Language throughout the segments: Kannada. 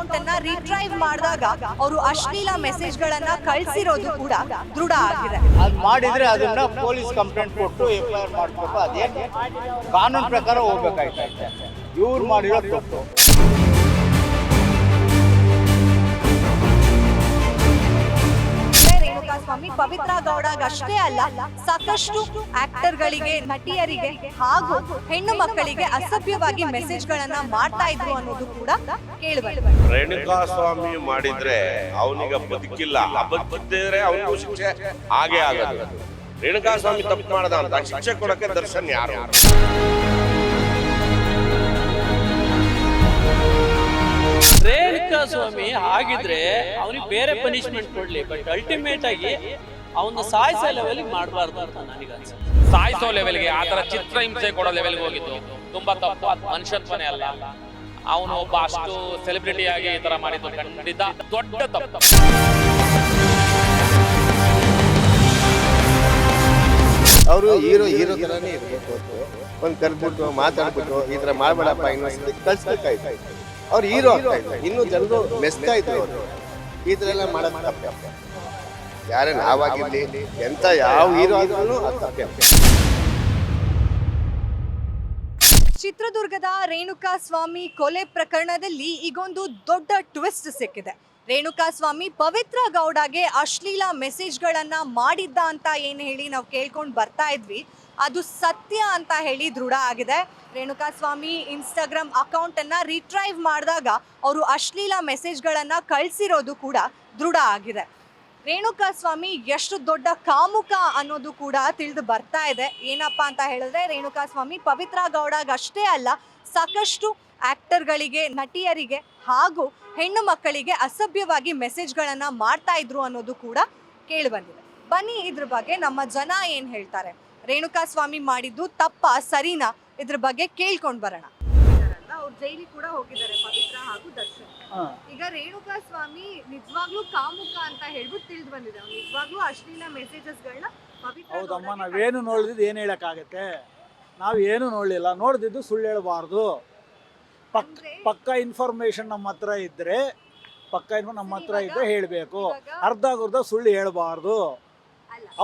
ಅಕೌಂಟ್ ಅನ್ನ ರಿಟ್ರೈವ್ ಮಾಡಿದಾಗ ಅವರು ಅಶ್ಲೀಲ ಮೆಸೇಜ್ ಗಳನ್ನ ಕಳ್ಸಿರೋದು ಕೂಡ ದೃಢ ಆಗಿದೆ ಅದು ಮಾಡಿದ್ರೆ ಅದನ್ನ ಪೊಲೀಸ್ ಕಂಪ್ಲೇಂಟ್ ಕೊಟ್ಟು ಎಫ್ಐಆರ್ ಮಾಡ್ಬೇಕು. ಅದೇ ಕಾನೂನು ಪ್ರಕಾರ ಹೋಗ್ಬೇಕಾಯ್ತೈತೆ. ಇವ್ರು ಮಾಡಿರೋ ತಪ್ಪು. ಸ್ವಾಮಿ ಪವಿತ್ರ ಗೌಡಗ್ ಅಷ್ಟೇ ಅಲ್ಲ, ಸಾಕಷ್ಟು ಆಕ್ಟರ್ ಗಳಿಗೆ ನಟಿಯರಿಗೆ ಹಾಗೂ ಹೆಣ್ಣು ಮಕ್ಕಳಿಗೆ ಅಸಭ್ಯವಾಗಿ ಮೆಸೇಜ್ ಗಳನ್ನ ಮಾಡ್ತಾ ಇದ್ರು ಅನ್ನೋದು ಕೂಡ ರೇಣುಕಾ ಸ್ವಾಮಿ ಮಾಡಿದ್ರೆ ಅವನಿಗೆ ಬದುಕಿಲ್ಲ ಬದುಕಿದ್ರೆ ಅವನಿಗೂ ಶಿಕ್ಷೆ ಹಾಗೆ ಆಗಲ್ಲ ರೇಣುಕಾ ಸ್ವಾಮಿ ತಪ್ಪು ಮಾಡದ ಅಂತ, ಶಿಕ್ಷೆ ಕೊಡಕ್ಕೆ ದರ್ಶನ್ ಯಾರು? ರೇಣುಕಾ ಸ್ವಾಮಿ ಆಗಿದ್ರೆ ಅವನಿಗೆ ಬೇರೆ ಪನಿಷ್ಮೆಂಟ್ ಕೊಡ್ಲಿ ಬಟ್ ಅಲ್ಟಿಮೇಟ್ ಆಗಿ ಅವನ ಸಾಯಿಸೋ ಲೆವೆಲ್ ಮಾಡಬಾರ್ದು ಅಂತ ನನಗೆ ಅನ್ಸುತ್ತೆ. ಸಾಯಿಸೋ ಲೆವೆಲ್ಗೆ ಆ ಚಿತ್ರ ಚಿತ್ರಹಿಂಸೆ ಕೊಡೋ ಲೆವೆಲ್ಗೆ ಹೋಗಿದ್ದು. ತುಂಬಾ ತಪ್ಪು ಅದು ಮನುಷ್ಯತ್ವನೇ ಅಲ್ಲ. ಅವನು ಒಬ್ಬ ಅಷ್ಟು ಸೆಲೆಬ್ರಿಟಿ ಆಗಿ ಈ ತರ ಮಾಡಿದ್ದು ಖಂಡಿತ ದೊಡ್ಡ ತಪ್ಪು. ಅವರು ಹೀರೋ ಹೀರೋ ತರಾನೇ ಇರ್ಬೇಕು. ಒಂದು ಕರೆದ್ಬಿಟ್ಟು ಮಾತಾಡ್ಬಿಟ್ಟು ಈ ತರ ಮಾಡಬೇಡಪ್ಪ ಇನ್ನೊಂದ್ಸತಿ ಕಳ್ಸ್ಬೇಕಾಯ್ತು. ಅವ್ರು ಹೀರೋ ಆಗ್ತಾ ಇನ್ನು ಜನರು ಮೆಸ್ತಾ ಇದ್ರು ಅವರು. ಈ ತರ ಎಲ್ಲ ಮಾಡೋದು ಯಾರೇ ನಾವಾಗಿರ್ಲಿ ಎಂತ ಯಾವ ಹೀರೋ ಆದ್ರೂ ಚಿತ್ರದುರ್ಗದ ರೇಣುಕಾ ಸ್ವಾಮಿ ಕೊಲೆ ಪ್ರಕರಣದಲ್ಲಿ ಈಗೊಂದು ದೊಡ್ಡ ಟ್ವಿಸ್ಟ್ ಸಿಕ್ಕಿದೆ. ರೇಣುಕಾ ಸ್ವಾಮಿ ಪವಿತ್ರ ಗೌಡಗೆ ಅಶ್ಲೀಲ ಮೆಸೇಜ್ಗಳನ್ನ ಮಾಡಿದ್ದ ಅಂತ ಏನು ಹೇಳಿ ನಾವು ಕೇಳ್ಕೊಂಡು ಬರ್ತಾ ಇದ್ವಿ. ಅದು ಸತ್ಯ ಅಂತ ಹೇಳಿ ದೃಢ ಆಗಿದೆ. ರೇಣುಕಾ ಸ್ವಾಮಿ ಇನ್ಸ್ಟಾಗ್ರಾಮ್ ಅಕೌಂಟನ್ನು ರಿಟ್ರೈವ್ ಮಾಡಿದಾಗ ಅವರು ಅಶ್ಲೀಲ ಮೆಸೇಜ್ಗಳನ್ನು ಕಳಿಸಿರೋದು ಕೂಡ ದೃಢ ಆಗಿದೆ. ರೇಣುಕಾ ಸ್ವಾಮಿ ಎಷ್ಟು ದೊಡ್ಡ ಕಾಮುಕ ಅನ್ನೋದು ಕೂಡ ತಿಳಿದು ಬರ್ತಾ ಇದೆ. ಏನಪ್ಪಾ ಅಂತ ಹೇಳಿದ್ರೆ ರೇಣುಕಾ ಸ್ವಾಮಿ ಪವಿತ್ರ ಗೌಡಾಗ ಅಷ್ಟೇ ಅಲ್ಲ, ಸಾಕಷ್ಟು ಆಕ್ಟರ್ಗಳಿಗೆ ನಟಿಯರಿಗೆ ಹಾಗೂ ಹೆಣ್ಣು ಮಕ್ಕಳಿಗೆ ಅಸಭ್ಯವಾಗಿ ಮೆಸೇಜ್ಗಳನ್ನು ಮಾಡ್ತಾ ಇದ್ರು ಅನ್ನೋದು ಕೂಡ ಕೇಳಿಬಂದಿದೆ ಬನ್ನಿ ಇದ್ರ ಬಗ್ಗೆ ನಮ್ಮ ಜನ ಏನು ಹೇಳ್ತಾರೆ? ರೇಣುಕಾ ಸ್ವಾಮಿ ಮಾಡಿದ್ದು ತಪ್ಪ ಸರಿನಾ? ಇದ್ರ ಬಗ್ಗೆ ಕೇಳ್ಕೊಂಡು ಬರೋಣ. ಅವ್ರು ಜೈಲಿಗೆ ಕೂಡ ಹೋಗಿದ್ದಾರೆ ಪವಿತ್ರ ಹಾಗೂ ದರ್ಶನ್. ಈಗ ರೇಣುಕಾ ಸ್ವಾಮಿ ನಿಜವಾಗ್ಲೂ ಕಾಮುಕ ಅಂತ ಹೇಳ್ಬಿಟ್ಟು ತಿಳಿದು ಬಂದಿದೆ. ಅವ್ನು ನಿಜವಾಗ್ಲೂ ಅಶ್ಲೀಲ ಮೆಸೇಜಸ್ ಗಳನ್ನ ಹೌದಮ್ಮ ನಾವೇನು ನೋಡಿದ್ದು ಏನು ಹೇಳೋಕ್ಕಾಗತ್ತೆ? ನಾವು ಏನು ನೋಡಲಿಲ್ಲ. ನೋಡಿದ್ದು ಸುಳ್ಳು ಹೇಳಬಾರ್ದು. ಪಕ್ ಪಕ್ಕ ಇನ್ಫಾರ್ಮೇಶನ್ ನಮ್ಮ ಹತ್ರ ಇದ್ದರೆ ಪಕ್ಕ ಇನ್ಫಾರ್ಮ್ ನಮ್ಮ ಹತ್ರ ಇದ್ದರೆ ಹೇಳಬೇಕು. ಅರ್ಧ ಗುರ್ಧ ಸುಳ್ಳು ಹೇಳಬಾರ್ದು.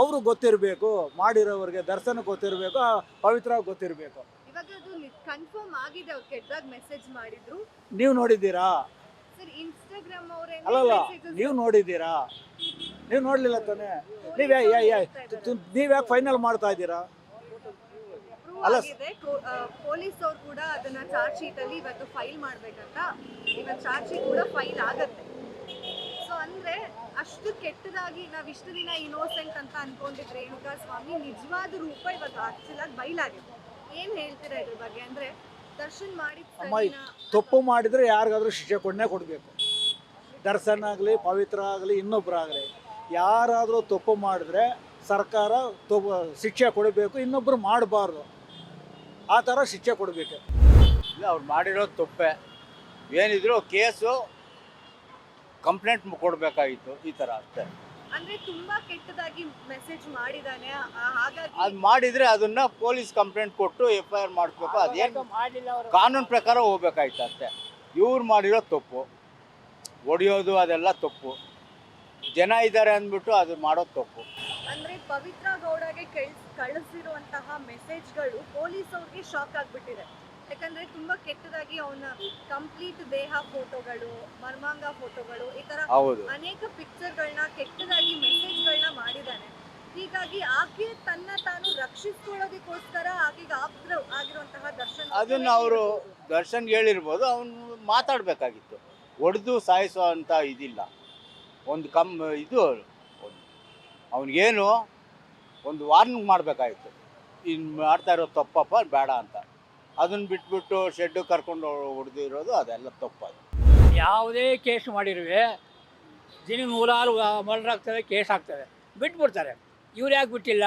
ಅವರು ಗೊತ್ತಿರಬೇಕು ಮಾಡಿರೋರಿಗೆ ದರ್ಶನ ಗೊತ್ತಿರಬೇಕು ಪವಿತ್ರ ಗೊತ್ತಿರಬೇಕು. ಇವಾಗ ಅದು ಕನ್ಫರ್ಮ್ ಆಗಿದೆ ಅವ್ರು ಕೆಟ್ಟದಾಗ ಮೆಸೇಜ್ ಮಾಡಿದ್ರು. ನೀವು ನೋಡಿದ್ದೀರಾ? ಸರ್ ಇನ್ಸ್ಟಾಗ್ರಾಮ್ ಅವರೇ ಅಲ್ಲಲ್ಲ ನೀವು ನೋಡಿದ್ದೀರಾ? ನೀವು ನೋಡಲಿಲ್ಲ ತಾನೆ? ನೀವು ನೀವು ಯಾಕೆ ಫೈನಲ್ ಮಾಡ್ತಾ ಇದ್ದೀರಾ? ಅಲ್ಲ ಪೊಲೀಸ್ ಅವ್ರು ಕೂಡ ಅದನ್ನ ಚಾರ್ಜ್ ಶೀಟ್ ಅಲ್ಲಿ ಇವತ್ತು ಫೈಲ್ ಮಾಡ್ಬೇಕಂತ. ಇವತ್ತು ಚಾರ್ಜ್ ಶೀಟ್ ಕೂಡ ಫೈಲ್ ಆಗತ್ತೆ. ಅಂದ್ರೆ ಅಷ್ಟು ಕೆಟ್ಟದಾಗಿ ನಾವ್ ಇಷ್ಟು ದಿನ ಇನೋಸೆಂಟ್ ಅಂತ ಅನ್ಕೊಂಡಿದ್ ರೇಣುಕಾ ಸ್ವಾಮಿ ನಿಜವಾದ ರೂಪ ಇವಾಗ ಆಕ್ಚುಲ್ ಬೈಲಾಗಿದೆ ಬಯಲಾಗಿದೆ. ಏನ್ ಹೇಳ್ತೀರಾ ಇದ್ರ ಬಗ್ಗೆ? ಅಂದ್ರೆ ದರ್ಶನ್ ಮಾಡಿದ ಅಮ್ಮ ತಪ್ಪು ಮಾಡಿದ್ರೆ ಯಾರಿಗಾದ್ರೂ ಶಿಕ್ಷೆ ಕೊಡನೇ ಕೊಡಬೇಕು. ದರ್ಶನ್ ಆಗಲಿ ಪವಿತ್ರ ಆಗಲಿ ಇನ್ನೊಬ್ಬರಾಗಲಿ ಯಾರಾದರೂ ತಪ್ಪು ಮಾಡಿದ್ರೆ ಸರ್ಕಾರ ತಪ್ಪು ಶಿಕ್ಷೆ ಕೊಡಬೇಕು ಇನ್ನೊಬ್ಬರು ಮಾಡಬಾರ್ದು. ಆ ಥರ ಶಿಕ್ಷೆ ಕೊಡಬೇಕು. ಇಲ್ಲ ಅವ್ರು ಮಾಡಿರೋದು ತಪ್ಪೆ. ಏನಿದ್ರು ಕೇಸು ಕಂಪ್ಲೇಂಟ್ ಕೊಡಬೇಕಾಗಿತ್ತು ಈ ಥರ ಅಷ್ಟೇ. ಅಂದ್ರೆ ತುಂಬಾ ಕೆಟ್ಟದಾಗಿ ಮೆಸೇಜ್ ಮಾಡಿದಾನೆ. ಹಾಗಾಗಿ ಅದು ಮಾಡಿದ್ರೆ ಅದನ್ನ ಪೊಲೀಸ್ ಕಂಪ್ಲೇಂಟ್ ಕೊಟ್ಟು ಎಫ್ ಐ ಆರ್ ಮಾಡಿಸ್ಬೇಕು ಅದೇನು ಕಾನೂನು ಪ್ರಕಾರ ಹೋಗ್ಬೇಕಾಯ್ತು ಅಷ್ಟೇ. ಇವ್ರು ಮಾಡಿರೋ ತಪ್ಪು. ಹೊಡಿಯೋದು ಅದೆಲ್ಲ ತಪ್ಪು. ಜನ ಇದ್ದಾರೆ ಅಂದ್ಬಿಟ್ಟು ಅದು ಮಾಡೋದು ತಪ್ಪು. ಅಂದ್ರೆ ಪವಿತ್ರ ಗೌಡಗೆ ಕಳ್ಸ್ ಕಳಿಸಿರುವಂತಹ ಮೆಸೇಜ್ಗಳು ಪೊಲೀಸ್ ಅವ್ರಿಗೆ ಶಾಕ್ ಆಗ್ಬಿಟ್ಟಿದೆ. ಯಾಕಂದ್ರೆ ತುಂಬಾ ಕೆಟ್ಟದಾಗಿ ಅವನ ಕಂಪ್ಲೀಟ್ ದೇಹ ಫೋಟೋಗಳು ಮರ್ಮಾಂಗ ಫೋಟೋಗಳು ಈ ತರ ಹೌದು. ಅನೇಕ ಪಿಕ್ಚರ್ಗಳನ್ನ ಕೆಟ್ಟದಾಗಿ ಮೆಸೇಜ್ಗಳನ್ನ ಮಾಡಿದ್ದಾನೆ. ಹೀಗಾಗಿ ಆಕೆ ತನ್ನ ತಾನು ರಕ್ಷಿಸ್ಕೊಳ್ಳೋದಕ್ಕೋಸ್ಕರ ಆಕೆಗೆ ಆಪ್ತ ಆಗಿರುವಂತಹ ದರ್ಶನ್ ಅದನ್ನ ಅವರು ದರ್ಶನ್ ಹೇಳಿರ್ಬೋದು ಅವನು ಮಾತಾಡಬೇಕಾಗಿತ್ತು. ಒಡೆದು ಸಾಯಿಸೋ ಅಂತ ಇದಿಲ್ಲ. ಒಂದು ಕಮ್ ಇದು ಅವನಿಗೇನು ಒಂದು ವಾರ್ನಿಂಗ್ ಮಾಡಬೇಕಾಗಿತ್ತು. ಇನ್ನು ಮಾಡ್ತಾ ಇರೋ ತಪ್ಪಪ್ಪ ಬೇಡ ಅಂತ. ಅದನ್ನ ಬಿಟ್ಬಿಟ್ಟು ಶೆಡ್ಡು ಕರ್ಕೊಂಡು ಹೊಡೆದಿರೋದು ಅದೆಲ್ಲ ತಪ್ಪದು. ಯಾವುದೇ ಕೇಸ್ ಮಾಡಿರುವೆ ದಿನ ನೂರಾರು ಮರ್ಡರ್ ಆಗ್ತವೆ ಕೇಸ್ ಆಗ್ತದೆ. ಬಿಟ್ಬಿಡ್ತಾರೆ. ಇವ್ರು ಯಾಕೆ ಬಿಟ್ಟಿಲ್ಲ?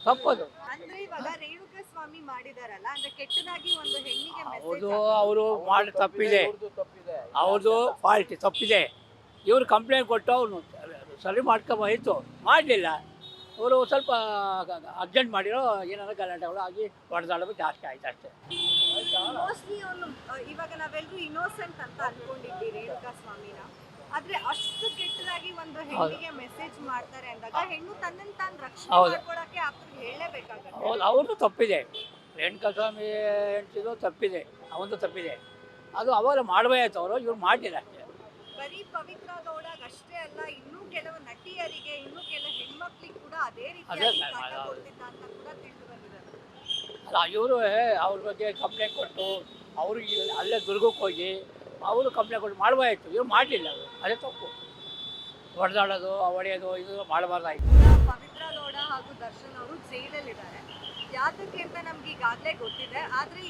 ತಪ್ಪದು. ಅಂದ್ರೆ ಇವಾಗ ರೇಣುಕಾ ಸ್ವಾಮಿ ಮಾಡಿದಾರಲ್ಲ ಅಂದ್ರೆ ಕೆಟ್ಟದಾಗಿ ಒಂದು ಹೆಣ್ಣಿಗೆ ಅವ್ರದ್ದು ಮೆಸೇಜ್ ಅವರು ಮಾಡಿ ತಪ್ಪಿದೆ. ಅವ್ರದ್ದು ಫಾಲ್ಟ್ ತಪ್ಪಿದೆ. ಇವ್ರು ಕಂಪ್ಲೇಂಟ್ ಕೊಟ್ಟು ಅವನು ಸರಿ ಮಾಡ್ಕೊಬೋಯಿತು ಮಾಡಲಿಲ್ಲ. ಅವರು ಸ್ವಲ್ಪ ಅರ್ಜೆಂಟ್ ಮಾಡಿರೋ ಏನಾದ್ರು ಗಲಾಟೆಗಳು ಆಗಿ ಹೊಡೆದಾಡೋದು ಜಾಸ್ತಿ ಆಯ್ತು ಅಷ್ಟೇ. ಮೋಸ್ಟ್ಲಿ ಅವನು ಇವಾಗ ನಾವೆಲ್ಲರೂ ಇನ್ನೋಸೆಂಟ್ ಅಂತ ಅನ್ಕೊಂಡಿದ್ವಿ ರೇಣುಕಾ ಸ್ವಾಮಿನ. ಆದ್ರೆ ಅಷ್ಟು ಕೆಟ್ಟದಾಗಿ ಒಂದು ಹೆಣ್ಣಿಗೆ ಮೆಸೇಜ್ ಮಾಡ್ತಾರೆ ಅಂದಾಗ ಹೆಣ್ಣು ತನ್ನನ್ನು ತಾನು ರಕ್ಷಣೆ. ಮಾಡ್ಕೊಳಕ್ಕೆ ಆತನಿಗೆ ಹೇಳಲೇಬೇಕಾಗತ್ತೆ ಹೌದು ಅವ್ರದ್ದು ತಪ್ಪಿದೆ. ರೇಣುಕಾ ಸ್ವಾಮಿ ಹೆಂಡ್ತಿದು ತಪ್ಪಿದೆ ಅವಂದು ತಪ್ಪಿದೆ. ಅದು ಅವಾಗ ಮಾಡಬೇಕಾಯ್ತು ಅವರು ಇವ್ರು ಮಾಡಿಲ್ಲ ಅಷ್ಟೇ. ಬರೀ ಪವಿತ್ರ ಗೌಡಾಗ ಅಷ್ಟೇ ಅಲ್ಲ ಇನ್ನೂ ಕೆಲವು ನಟಿಯರಿಗೆ ಇನ್ನೂ ಕೆಲವು ಹೆಣ್ಮಕ್ಳಿಗೆ ಕೂಡ ಅದೇ ರೀತಿ ಸರ್, ಕಾಟ ಕೊಡ್ತಿದ್ದ ಅಂತ ಕೂಡ ತಿಳಿದು ಬಂದಿದೆ. ಅಲ್ಲ ಇವರು ಅವ್ರ ಬಗ್ಗೆ ಕಂಪ್ಲೇಂಟ್ ಕೊಟ್ಟು ಅವರು ಅಲ್ಲೇ ದುರ್ಗಕ್ಕೆ ಹೋಗಿ ಅವರು ಕಂಪ್ಲೇಂಟ್ ಕೊಟ್ಟು ಮಾಡಬೇಕಾಯ್ತು ಇವ್ರು ಮಾಡಲಿಲ್ಲ ಅವರು. ಅದೇ ತಪ್ಪು. ಹೊಡೆದಾಡೋದು ಹೊಡೆಯೋದು ಇದು ಮಾಡಬಾರ್ದಾಯ್ತು. ಪವಿತ್ರ ಗೌಡ ಹಾಗೂ ದರ್ಶನ್ ಅವರು ಜೈಲಲ್ಲಿದ್ದಾರೆ. ಯಾತಕ್ಕೆ ಅಂತ ನಮ್ಗೆ ಈಗಾಗಲೇ ಗೊತ್ತಿದೆ. ಆದರೆ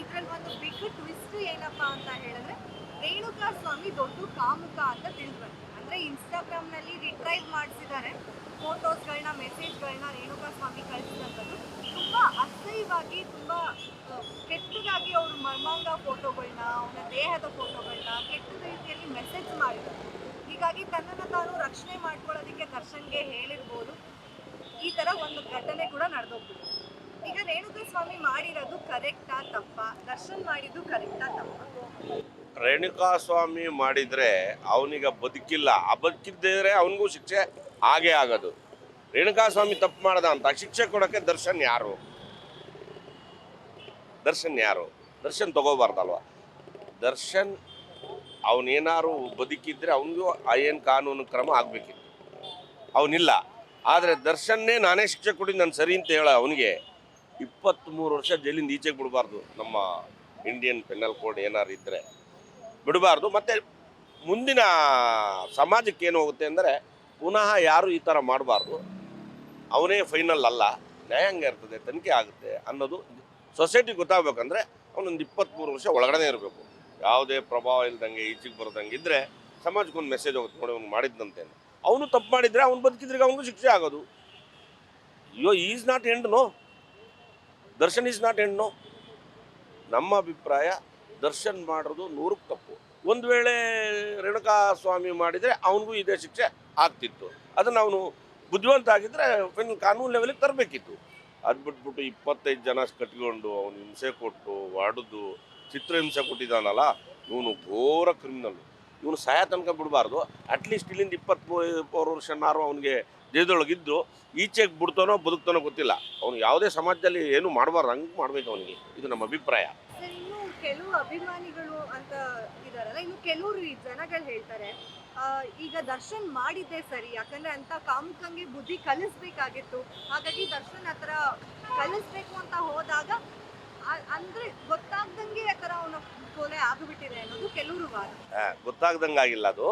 ಇದ್ರಲ್ಲಿ ಒಂದು ಬಿಗ್ ಟ್ವಿಸ್ಟ್ ಏನಪ್ಪಾ ಅಂತ ಹೇಳಿದ್ರೆ ರೇಣುಕಾ ಸ್ವಾಮಿ ದೊಡ್ಡ ಕಾಮುಕ ಅಂತ ತಿಳಿದು ಬಂತು ಅಂದ್ರೆ ಇನ್ಸ್ಟಾಗ್ರಾಮ್ನಲ್ಲಿ ರಿಟ್ರೈವ್ ಮಾಡಿಸಿದ್ದಾರೆ. ಫೋಟೋಸ್ಗಳನ್ನ ಮೆಸೇಜ್ಗಳನ್ನ ರೇಣುಕಾ ಸ್ವಾಮಿ ಕಳಿಸಿದಂಥದ್ದು. ತುಂಬಾ ಅಸಹ್ಯವಾಗಿ, ತುಂಬಾ ಕೆಟ್ಟದಾಗಿ ಅವರು ಮರ್ಮಾಂಗ ಫೋಟೋಗಳನ್ನ ಅವನ ದೇಹದ ಫೋಟೋಗಳನ್ನ ಕೆಟ್ಟ ರೀತಿಯಲ್ಲಿ ಮೆಸೇಜ್ ಮಾಡಿದ್ದಾರೆ ಹೀಗಾಗಿ ತನ್ನನ್ನು ತಾನು ರಕ್ಷಣೆ ಮಾಡ್ಕೊಳ್ಳೋದಕ್ಕೆ ದರ್ಶನ್ಗೆ ಹೇಳಿರ್ಬೋದು. ಈ ತರ ಒಂದು ಘಟನೆ ಕೂಡ ನಡೆದೋಗ್ಬಿಟ್ಟು ಈಗ ರೇಣುಕಾ ಸ್ವಾಮಿ ಮಾಡಿರೋದು ಕರೆಕ್ಟಾ ತಪ್ಪ? ದರ್ಶನ್ ಮಾಡಿದ್ದು ಕರೆಕ್ಟಾ ತಪ್ಪಾ? ರೇಣುಕಾ ಸ್ವಾಮಿ ಮಾಡಿದ್ರೆ ಅವನಿಗ ಬದುಕಿಲ್ಲ. ಆ ಬದುಕಿದ್ದರೆ ಅವನಿಗೂ ಶಿಕ್ಷೆ ಹಾಗೇ ಆಗೋದು. ರೇಣುಕಾ ಸ್ವಾಮಿ ತಪ್ಪು ಮಾಡ್ದ ಅಂತ ಶಿಕ್ಷೆ ಕೊಡೋಕ್ಕೆ ದರ್ಶನ್ ಯಾರು? ದರ್ಶನ್ ಯಾರು? ದರ್ಶನ್ ತಗೋಬಾರ್ದಲ್ವ? ದರ್ಶನ್ ಅವನೇನಾರು ಬದುಕಿದ್ರೆ ಅವನಿಗೂ ಏನು ಕಾನೂನು ಕ್ರಮ ಆಗಬೇಕಿತ್ತು. ಅವನಿಲ್ಲ. ಆದರೆ ದರ್ಶನ್ನೇ ನಾನೇ ಶಿಕ್ಷೆ ಕೊಡಿ, ನಾನು ಸರಿ ಅಂತ ಹೇಳ ಅವನಿಗೆ. ಇಪ್ಪತ್ತ್ಮೂರು ವರ್ಷ ಜೈಲಿಂದ ಈಚೆಗೆ ಬಿಡಬಾರ್ದು ನಮ್ಮ ಇಂಡಿಯನ್ ಪೆನಲ್ ಕೋಡ್ ಏನಾರು ಇದ್ದರೆ ಬಿಡಬಾರ್ದು. ಮತ್ತು ಮುಂದಿನ ಸಮಾಜಕ್ಕೆ ಏನು ಹೋಗುತ್ತೆ ಅಂದರೆ ಪುನಃ ಯಾರು ಈ ಥರ ಮಾಡಬಾರ್ದು. ಅವನೇ ಫೈನಲ್ ಅಲ್ಲ. ನ್ಯಾಯಾಂಗ ಇರ್ತದೆ, ತನಿಖೆ ಆಗುತ್ತೆ ಅನ್ನೋದು ಸೊಸೈಟಿ ಗೊತ್ತಾಗಬೇಕಂದ್ರೆ ಅವನೊಂದು ಇಪ್ಪತ್ತ್ಮೂರು ವರ್ಷ ಒಳಗಡೆ ಇರಬೇಕು. ಯಾವುದೇ ಪ್ರಭಾವ ಇಲ್ದಂಗೆ ಈಚೆಗೆ ಬರೋದಂಗೆ ಇದ್ದರೆ ಸಮಾಜಕ್ಕೊಂದು ಮೆಸೇಜ್ ಹೋಗುತ್ತೆ, ನೋಡಿ ಅವ್ನು ಮಾಡಿದ್ದಂತೆ ಅವನು ತಪ್ಪು ಮಾಡಿದರೆ ಅವ್ನು ಬದುಕಿದ್ರೆ ಅವನಿಗೂ ಶಿಕ್ಷೆ ಆಗೋದು. ಅಯ್ಯೋ is not end no Darshan is not end no ನಮ್ಮ ಅಭಿಪ್ರಾಯ ದರ್ಶನ್ ಮಾಡೋದು ನೂರಕ್ಕೆ ತಪ್ಪು. ಒಂದು ವೇಳೆ ರೇಣುಕಾ ಸ್ವಾಮಿ ಮಾಡಿದರೆ ಅವನಿಗೂ ಇದೇ ಶಿಕ್ಷೆ ಆಗ್ತಿತ್ತು. ಅದನ್ನು ಅವನು ಬುದ್ಧಿವಂತ ಆಗಿದ್ದರೆ ಫೈನಲ್ ಕಾನೂನು ಲೆವೆಲಿಗೆ ತರಬೇಕಿತ್ತು. ಅದು ಬಿಟ್ಬಿಟ್ಟು ಇಪ್ಪತ್ತೈದು ಜನ ಕಟ್ಕೊಂಡು ಅವನು ಹಿಂಸೆ ಕೊಟ್ಟು ಹೊಡೆದು ಚಿತ್ರಹಿಂಸೆ ಕೊಟ್ಟಿದ್ದಾನಲ್ಲ, ಇವನು ಘೋರ ಕ್ರಿಮಿನಲ್ ಇವನು ಸಹಾಯ ತನಕ ಬಿಡಬಾರ್ದು. ಅಟ್ಲೀಸ್ಟ್ ಇಲ್ಲಿಂದ ಇಪ್ಪತ್ತ್ಮೂರು ವರ್ಷನಾರು ಅವನಿಗೆ ದೇಹದೊಳಗಿದ್ದು ಈಚೆಗೆ ಬಿಡ್ತಾನೋ ಬದುಕ್ತಾನೋ ಗೊತ್ತಿಲ್ಲ. ಅವನು ಯಾವುದೇ ಸಮಾಜದಲ್ಲಿ ಏನು ಮಾಡಬಾರ್ದು, ಹಂಗೆ ಮಾಡಬೇಕು ಅವನಿಗೆ. ಇದು ನಮ್ಮ ಅಭಿಪ್ರಾಯ. ಕೆಲವು ಅಭಿಮಾನಿಗಳು ಅಂತ ಇದಾರಲ್ಲ ಇನ್ನು ಕೆಲವರು ಜನಗಳು ಹೇಳ್ತಾರೆ ಈಗ ದರ್ಶನ್ ಮಾಡಿದ್ದೆ ಸರಿ ಯಾಕಂದ್ರೆ ಅಂತ ಕಾಮುಕಂಗೆ ಬುದ್ಧಿ ಕಲಿಸ್ಬೇಕಾಗಿತ್ತು. ಹಾಗಾಗಿ ದರ್ಶನ್ ಹತ್ರ ಕಲಿಸ್ಬೇಕು ಅಂತ ಹೋದಾಗ ಅಂದ್ರೆ ಗೊತ್ತಾಗ್ದಂಗೆ ಆ ತರ ಅವನ ಕೊಲೆ ಆಗಿಬಿಟ್ಟಿದೆ ಅನ್ನೋದು ಕೆಲವರು ವಾದ. ಆ, ಗೊತ್ತಾಗ್ದಂಗೆ ಆಗಿಲ್ಲ ಅದು.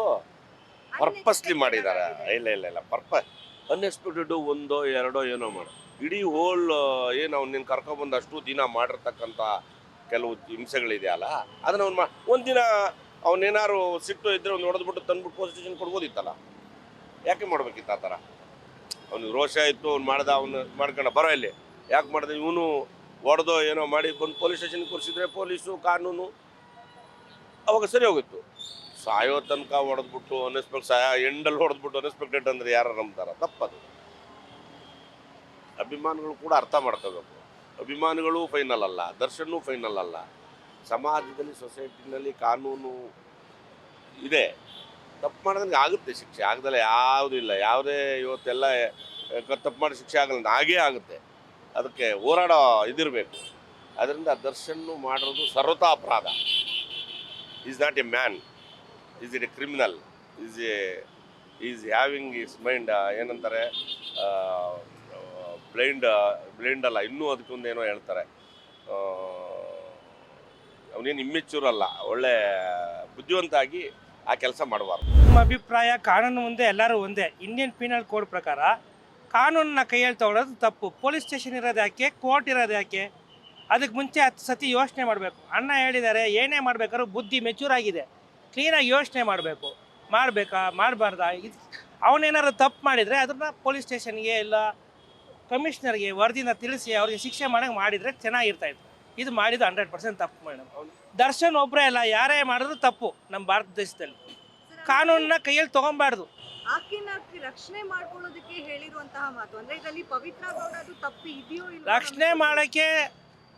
ಪರ್ಪಸ್ಲಿ ಮಾಡಿದ್ದಾರೆ. ಇಲ್ಲ ಇಲ್ಲ ಇಲ್ಲ ಪರ್ಪ ಅನ್ಎಕ್ಸ್ಪೆಕ್ಟೆಡ್ ಒಂದೋ ಎರಡೋ ಏನೋ ಮಾಡು. ಇಡೀ ಹೋಲ್ ಏನು ಅವ್ನು ನೀನು ಕರ್ಕೊಬಂದು ಅಷ್ಟು ದಿನ ಮಾಡಿರ್ತಕ್ಕಂಥ ಕೆಲವು ಹಿಂಸೆಗಳಿದೆಯಲ್ಲ ಅದನ್ನ ಅವ್ನು ಮಾ, ಒಂದಿನ ಅವನೇನಾರು ಸಿಟ್ಟು ಇದ್ದರೆ ಅವ್ನು ಹೊಡೆದ್ಬಿಟ್ಟು ತಂದ್ಬಿಟ್ಟು ಪೊಲೀಸ್ ಸ್ಟೇಷನ್ ಕೊಡ್ಬೋದಿತ್ತಲ್ಲ? ಯಾಕೆ ಮಾಡ್ಬೇಕಿತ್ತು ಆ ಥರ? ಅವ್ನಿಗೆ ರೋಷ ಇತ್ತು, ಅವ್ನು ಮಾಡ್ದ, ಅವ್ನು ಮಾಡ್ಕೊಂಡ, ಬರೋ ಇಲ್ಲಿ. ಯಾಕೆ ಮಾಡ್ದೆ? ಇವನು ಹೊಡೆದೋ ಏನೋ ಮಾಡಿ ಬಂದು ಪೊಲೀಸ್ ಸ್ಟೇಷನ್ ಕೂರಿಸಿದ್ರೆ ಪೊಲೀಸು, ಕಾನೂನು, ಅವಾಗ ಸರಿ ಹೋಗಿತ್ತು. ಸಾಯೋ ತನಕ ಹೊಡೆದ್ಬಿಟ್ಟು ಅನ್ಎಕ್ಸ್ಪೆಕ್ಟ್ ಸಾಯ ಎಂಡಲ್ಲಿ ಹೊಡೆದ್ಬಿಟ್ಟು ಅನ್ಎಕ್ಸ್ಪೆಕ್ಟೆಡ್ ಅಂದರೆ ಯಾರು ನಂಬ್ತಾರ? ತಪ್ಪದು. ಅಭಿಮಾನಿಗಳು ಕೂಡ ಅರ್ಥ ಮಾಡ್ಕೋಬೇಕು. ಅಭಿಮಾನಿಗಳು ಫೈನಲ್ ಅಲ್ಲ ದರ್ಶನೂ ಫೈನಲ್ ಅಲ್ಲ. ಸಮಾಜದಲ್ಲಿ ಸೊಸೈಟಿನಲ್ಲಿ ಕಾನೂನು ಇದೆ. ತಪ್ಪು ಮಾಡಿದಂಗೆ ಆಗುತ್ತೆ ಶಿಕ್ಷೆ, ಆಗದಲ್ಲ ಯಾವುದೂ ಇಲ್ಲ. ಯಾವುದೇ ಇವತ್ತೆಲ್ಲ ತಪ್ಪು ಮಾಡಿ ಶಿಕ್ಷೆ ಆಗಲ್ಲ ಹಾಗೇ ಆಗುತ್ತೆ. ಅದಕ್ಕೆ ಹೋರಾಡೋ ಇದಿರಬೇಕು. ಅದರಿಂದ ದರ್ಶನ್ನು ಮಾಡೋದು ಸರ್ವತಾ ಅಪರಾಧ is not a man is it a criminal is a is having is mind ಏನಂತಾರೆ ಬ್ಲೈಂಡ್ ಬ್ಲೈಂಡ್ ಅಲ್ಲ, ಇನ್ನೂ ಅದಕ್ಕೊಂದೇನೋ ಹೇಳ್ತಾರೆ. ಅವನೇನು ಇಮ್ಮೆಚೂರ್ ಅಲ್ಲ, ಒಳ್ಳೆ ಬುದ್ಧಿವಂತ ಆಗಿ ಆ ಕೆಲಸ ಮಾಡಬಾರ್ದು. ನಮ್ಮ ಅಭಿಪ್ರಾಯ, ಕಾನೂನು ಮುಂದೆ ಎಲ್ಲರೂ ಒಂದೇ ಇಂಡಿಯನ್ ಪೀನಲ್ ಕೋಡ್ ಪ್ರಕಾರ ಕಾನೂನನ್ನ ಕೈಯಲ್ಲಿ ತಗೊಳ್ಳೋದು ತಪ್ಪು ಪೊಲೀಸ್ ಸ್ಟೇಷನ್ ಇರೋದು ಯಾಕೆ ಕೋರ್ಟ್ ಇರೋದು ಯಾಕೆ? ಅದಕ್ಕೆ ಮುಂಚೆ ಹತ್ತು ಸತಿ ಯೋಚನೆ ಮಾಡಬೇಕು. ಅಣ್ಣ ಹೇಳಿದ್ದಾರೆ, ಏನೇ ಮಾಡಬೇಕಾದ್ರೂ ಬುದ್ಧಿ ಮೆಚೂರ್ ಆಗಿದೆ ಕ್ಲೀನಾಗಿ ಯೋಚನೆ ಮಾಡಬೇಕು. ಮಾಡಬೇಕಾ, ಮಾಡಬಾರ್ದಾ? ಇದು ಅವನೇನಾದ್ರು ತಪ್ಪು ಮಾಡಿದರೆ ಅದನ್ನ ಪೊಲೀಸ್ ಸ್ಟೇಷನ್ಗೆ ಇಲ್ಲ ಕಮಿಷನರ್ಗೆ ವರದಿನ ತಿಳಿಸಿ ಅವ್ರಿಗೆ ಶಿಕ್ಷೆ ಮಾಡೋಕೆ ಮಾಡಿದರೆ ಚೆನ್ನಾಗಿರ್ತಾಯಿತ್ತು ಇದು ಮಾಡಿದ್ದು ಹಂಡ್ರೆಡ್ ಪರ್ಸೆಂಟ್ ತಪ್ಪು ಮೇಡಮ್. ದರ್ಶನ್ ಒಬ್ಬರೇ ಅಲ್ಲ ಯಾರೇ ಮಾಡಿದ್ರು ತಪ್ಪು ನಮ್ಮ ಭಾರತ ದೇಶದಲ್ಲಿ. ಕಾನೂನನ್ನ ಕೈಯಲ್ಲಿ ತೊಗೊಬಾರ್ದು. ಆಕೆನ ರಕ್ಷಣೆ ಮಾಡ್ಕೊಳ್ಳೋದಕ್ಕೆ ಹೇಳಿರುವಂತಹ ಮಾತು ಅಂದ್ರೆ ಇದರಲ್ಲಿ ಪವಿತ್ರ ತಪ್ಪು ಇದೆಯೋ ಇಲ್ಲ ರಕ್ಷಣೆ ಮಾಡೋಕ್ಕೆ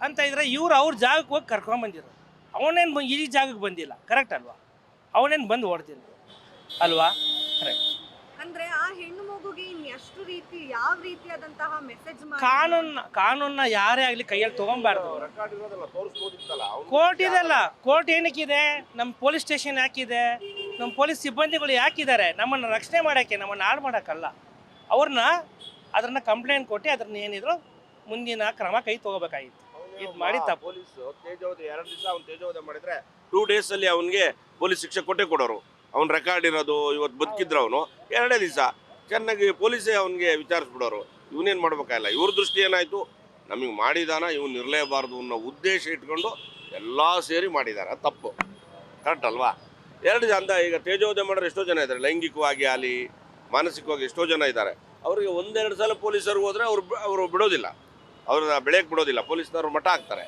ಅಂತ ಇದ್ರೆ ಇವ್ರು ಅವ್ರ ಜಾಗಕ್ಕೆ ಹೋಗಿ ಕರ್ಕೊಂಬಂದಿರೋ ಅವನೇನು ಈ ಜಾಗಕ್ಕೆ ಬಂದಿಲ್ಲ ಕರೆಕ್ಟ್ ಅಲ್ವಾ? ಅವನೇನು ಬಂದು ಹೊಡ್ದಿಲ್ಲ ಅಲ್ವಾ? ಕರೆಕ್ಟ್ ಅಂದ್ರೆ ಆ ಹೆಣ್ಣು ಮಗುಗೆ ಇನ್ ಎಷ್ಟು ರೀತಿ ಯಾವ ರೀತಿಯಾದಂತಹ ಮೆಸೇಜ್ ಕಾನೂನ್ ಕಾನೂನ್ನ ಯಾರೇ ಆಗಲಿ ಕೈಯಲ್ಲಿ ತಗೊಂಬಾರ್ದು. ಕೋರ್ಟ್ ಇದೆಲ್ಲ ಕೋರ್ಟ್ ಏನಕ್ಕಿದೆ? ನಮ್ಮ ಪೊಲೀಸ್ ಸ್ಟೇಷನ್ ಯಾಕಿದೆ? ನಮ್ಮ ಪೊಲೀಸ್ ಸಿಬ್ಬಂದಿಗಳು ಯಾಕಿದ್ದಾರೆ? ನಮ್ಮನ್ನು ರಕ್ಷಣೆ ಮಾಡೋಕ್ಕೆ ನಮ್ಮನ್ನು ಹಾಳು ಮಾಡೋಕ್ಕಲ್ಲ. ಅವ್ರನ್ನ ಅದನ್ನ ಕಂಪ್ಲೇಂಟ್ ಕೊಟ್ಟು ಅದ್ರನ್ನ ಏನಿದ್ರು ಮುಂದಿನ ಕ್ರಮ ಕೈ ತಗೋಬೇಕಾಗಿತ್ತು. ಇದು ಮಾಡಿ ತಪ್ಪು. ಎರಡು ದಿವಸ ಅವ್ನು ತೇಜೋವಧೆ ಮಾಡಿದ್ರೆ ಟೂ ಡೇಸ್ ಅಲ್ಲಿ ಅವನಿಗೆ ಪೊಲೀಸ್ ಶಿಕ್ಷೆ ಕೊಟ್ಟೆ ಕೊಡೋರು. ಅವ್ನ ರೆಕಾರ್ಡ್ ಇರೋದು ಇವತ್ತು ಬದುಕಿದ್ರು ಅವನು. ಎರಡೇ ದಿವಸ. ಚೆನ್ನಾಗಿ ಪೊಲೀಸೇ ಅವನಿಗೆ ವಿಚಾರಿಸ್ಬಿಡೋರು. ಇವನೇನು ಮಾಡ್ಬೇಕಾಗಿಲ್ಲ ಇವ್ರ ದೃಷ್ಟಿ ಏನಾಯಿತು? ನಮಗೆ ಮಾಡಿದಾನ, ಇವನು ಇರಲೇಬಾರ್ದು ಅನ್ನೋ ಉದ್ದೇಶ ಇಟ್ಕೊಂಡು ಎಲ್ಲ ಸೇರಿ ಮಾಡಿದ್ದಾರೆ ತಪ್ಪು. ಕರೆಕ್ಟ್ ಅಲ್ವಾ? ಎರಡು ಜನ ಈಗ ತೇಜೋದಯ ಮಾಡೋರು ಎಷ್ಟೋ ಜನ ಇದ್ದಾರೆ. ಲೈಂಗಿಕವಾಗಿ ಆಗಲಿ, ಮಾನಸಿಕವಾಗಿ ಎಷ್ಟೋ ಜನ ಇದ್ದಾರೆ. ಅವರಿಗೆ ಒಂದೆರಡು ಸಲ ಪೊಲೀಸರಿಗೆ ಹೋದ್ರೆ ಅವ್ರು ಅವರು ಬಿಡೋದಿಲ್ಲ. ಅವ್ರನ್ನ ಬೆಳೆಯಕ್ಕೆ ಬಿಡೋದಿಲ್ಲ. ಪೊಲೀಸ್ನವ್ರು ಮಠ ಹಾಕ್ತಾರೆ.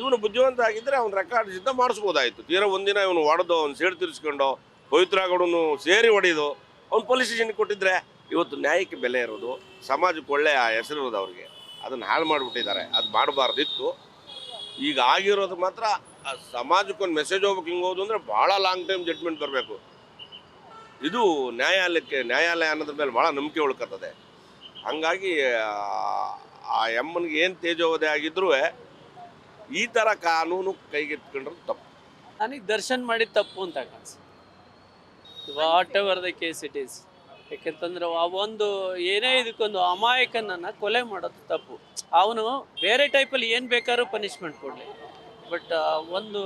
ಇವನು ಬುದ್ಧಿವಂತ ಆಗಿದ್ದರೆ ಅವ್ನು ರೆಕಾರ್ಡ್ ಸಿದ್ಧ ಮಾಡಿಸ್ಬೋದಾಯಿತು. ತೀರಾ ಒಂದಿನ ಇವನು ಹೊಡೆದು ಅವ್ನು ಸೇಡು ತೀರಿಸ್ಕೊಂಡು ಪವಿತ್ರಗೌಡನು ಸೇರಿ ಹೊಡೆದು ಅವ್ನು ಪೊಲೀಸ್ ಸ್ಟೇಷನ್ಗೆ ಕೊಟ್ಟಿದ್ರೆ ಇವತ್ತು ನ್ಯಾಯಕ್ಕೆ ಬೆಲೆ ಇರೋದು, ಸಮಾಜಕ್ಕೆ ಒಳ್ಳೆಯ ಹೆಸರಿರೋದು ಅವ್ರಿಗೆ. ಅದನ್ನು ಹಾಳು ಮಾಡಿಬಿಟ್ಟಿದ್ದಾರೆ. ಅದು ಮಾಡಬಾರ್ದಿತ್ತು. ಈಗ ಆಗಿರೋದು ಮಾತ್ರ ಆ ಸಮಾಜಕ್ಕೊಂದು ಮೆಸೇಜ್ ಹೋಗ್ಬೇಕು, ಹಿಂಗೆ ಹೋದು ಅಂದರೆ ಭಾಳ ಲಾಂಗ್ ಟೈಮ್ ಜಡ್ಜ್ಮೆಂಟ್ ಬರಬೇಕು. ಇದು ನ್ಯಾಯಾಲಯಕ್ಕೆ, ನ್ಯಾಯಾಲಯ ಅನ್ನೋದ್ರ ಮೇಲೆ ಭಾಳ ನಂಬಿಕೆ ಉಳ್ಕತ್ತದೆ. ಹಂಗಾಗಿ ಆ- ಆ ಎಮ್ಮನಿಗೆ ಏನು ತೇಜೋವಧೆ ಆಗಿದ್ರೂ ಈ ಥರ ಕಾನೂನು ಕೈಗೆತ್ಕೊಂಡ್ರೆ ತಪ್ಪು. ನನಗೆ ದರ್ಶನ್ ಮಾಡಿದ ತಪ್ಪು ಅಂತ ಕಾಣಿಸುತ್ತೆ. Whatever the case it is ಯಾಕೆಂತಂದ್ರೆ ಆ ಒಂದು ಏನೇ ಇದಕ್ಕೊಂದು ಅಮಾಯಕನನ್ನು ಕೊಲೆ ಮಾಡೋದು ತಪ್ಪು. ಅವನು ಬೇರೆ ಟೈಪಲ್ಲಿ ಏನು ಬೇಕಾದ್ರೂ ಪನಿಷ್ಮೆಂಟ್ ಕೊಡಲಿ. ಬಟ್ ಒಂದು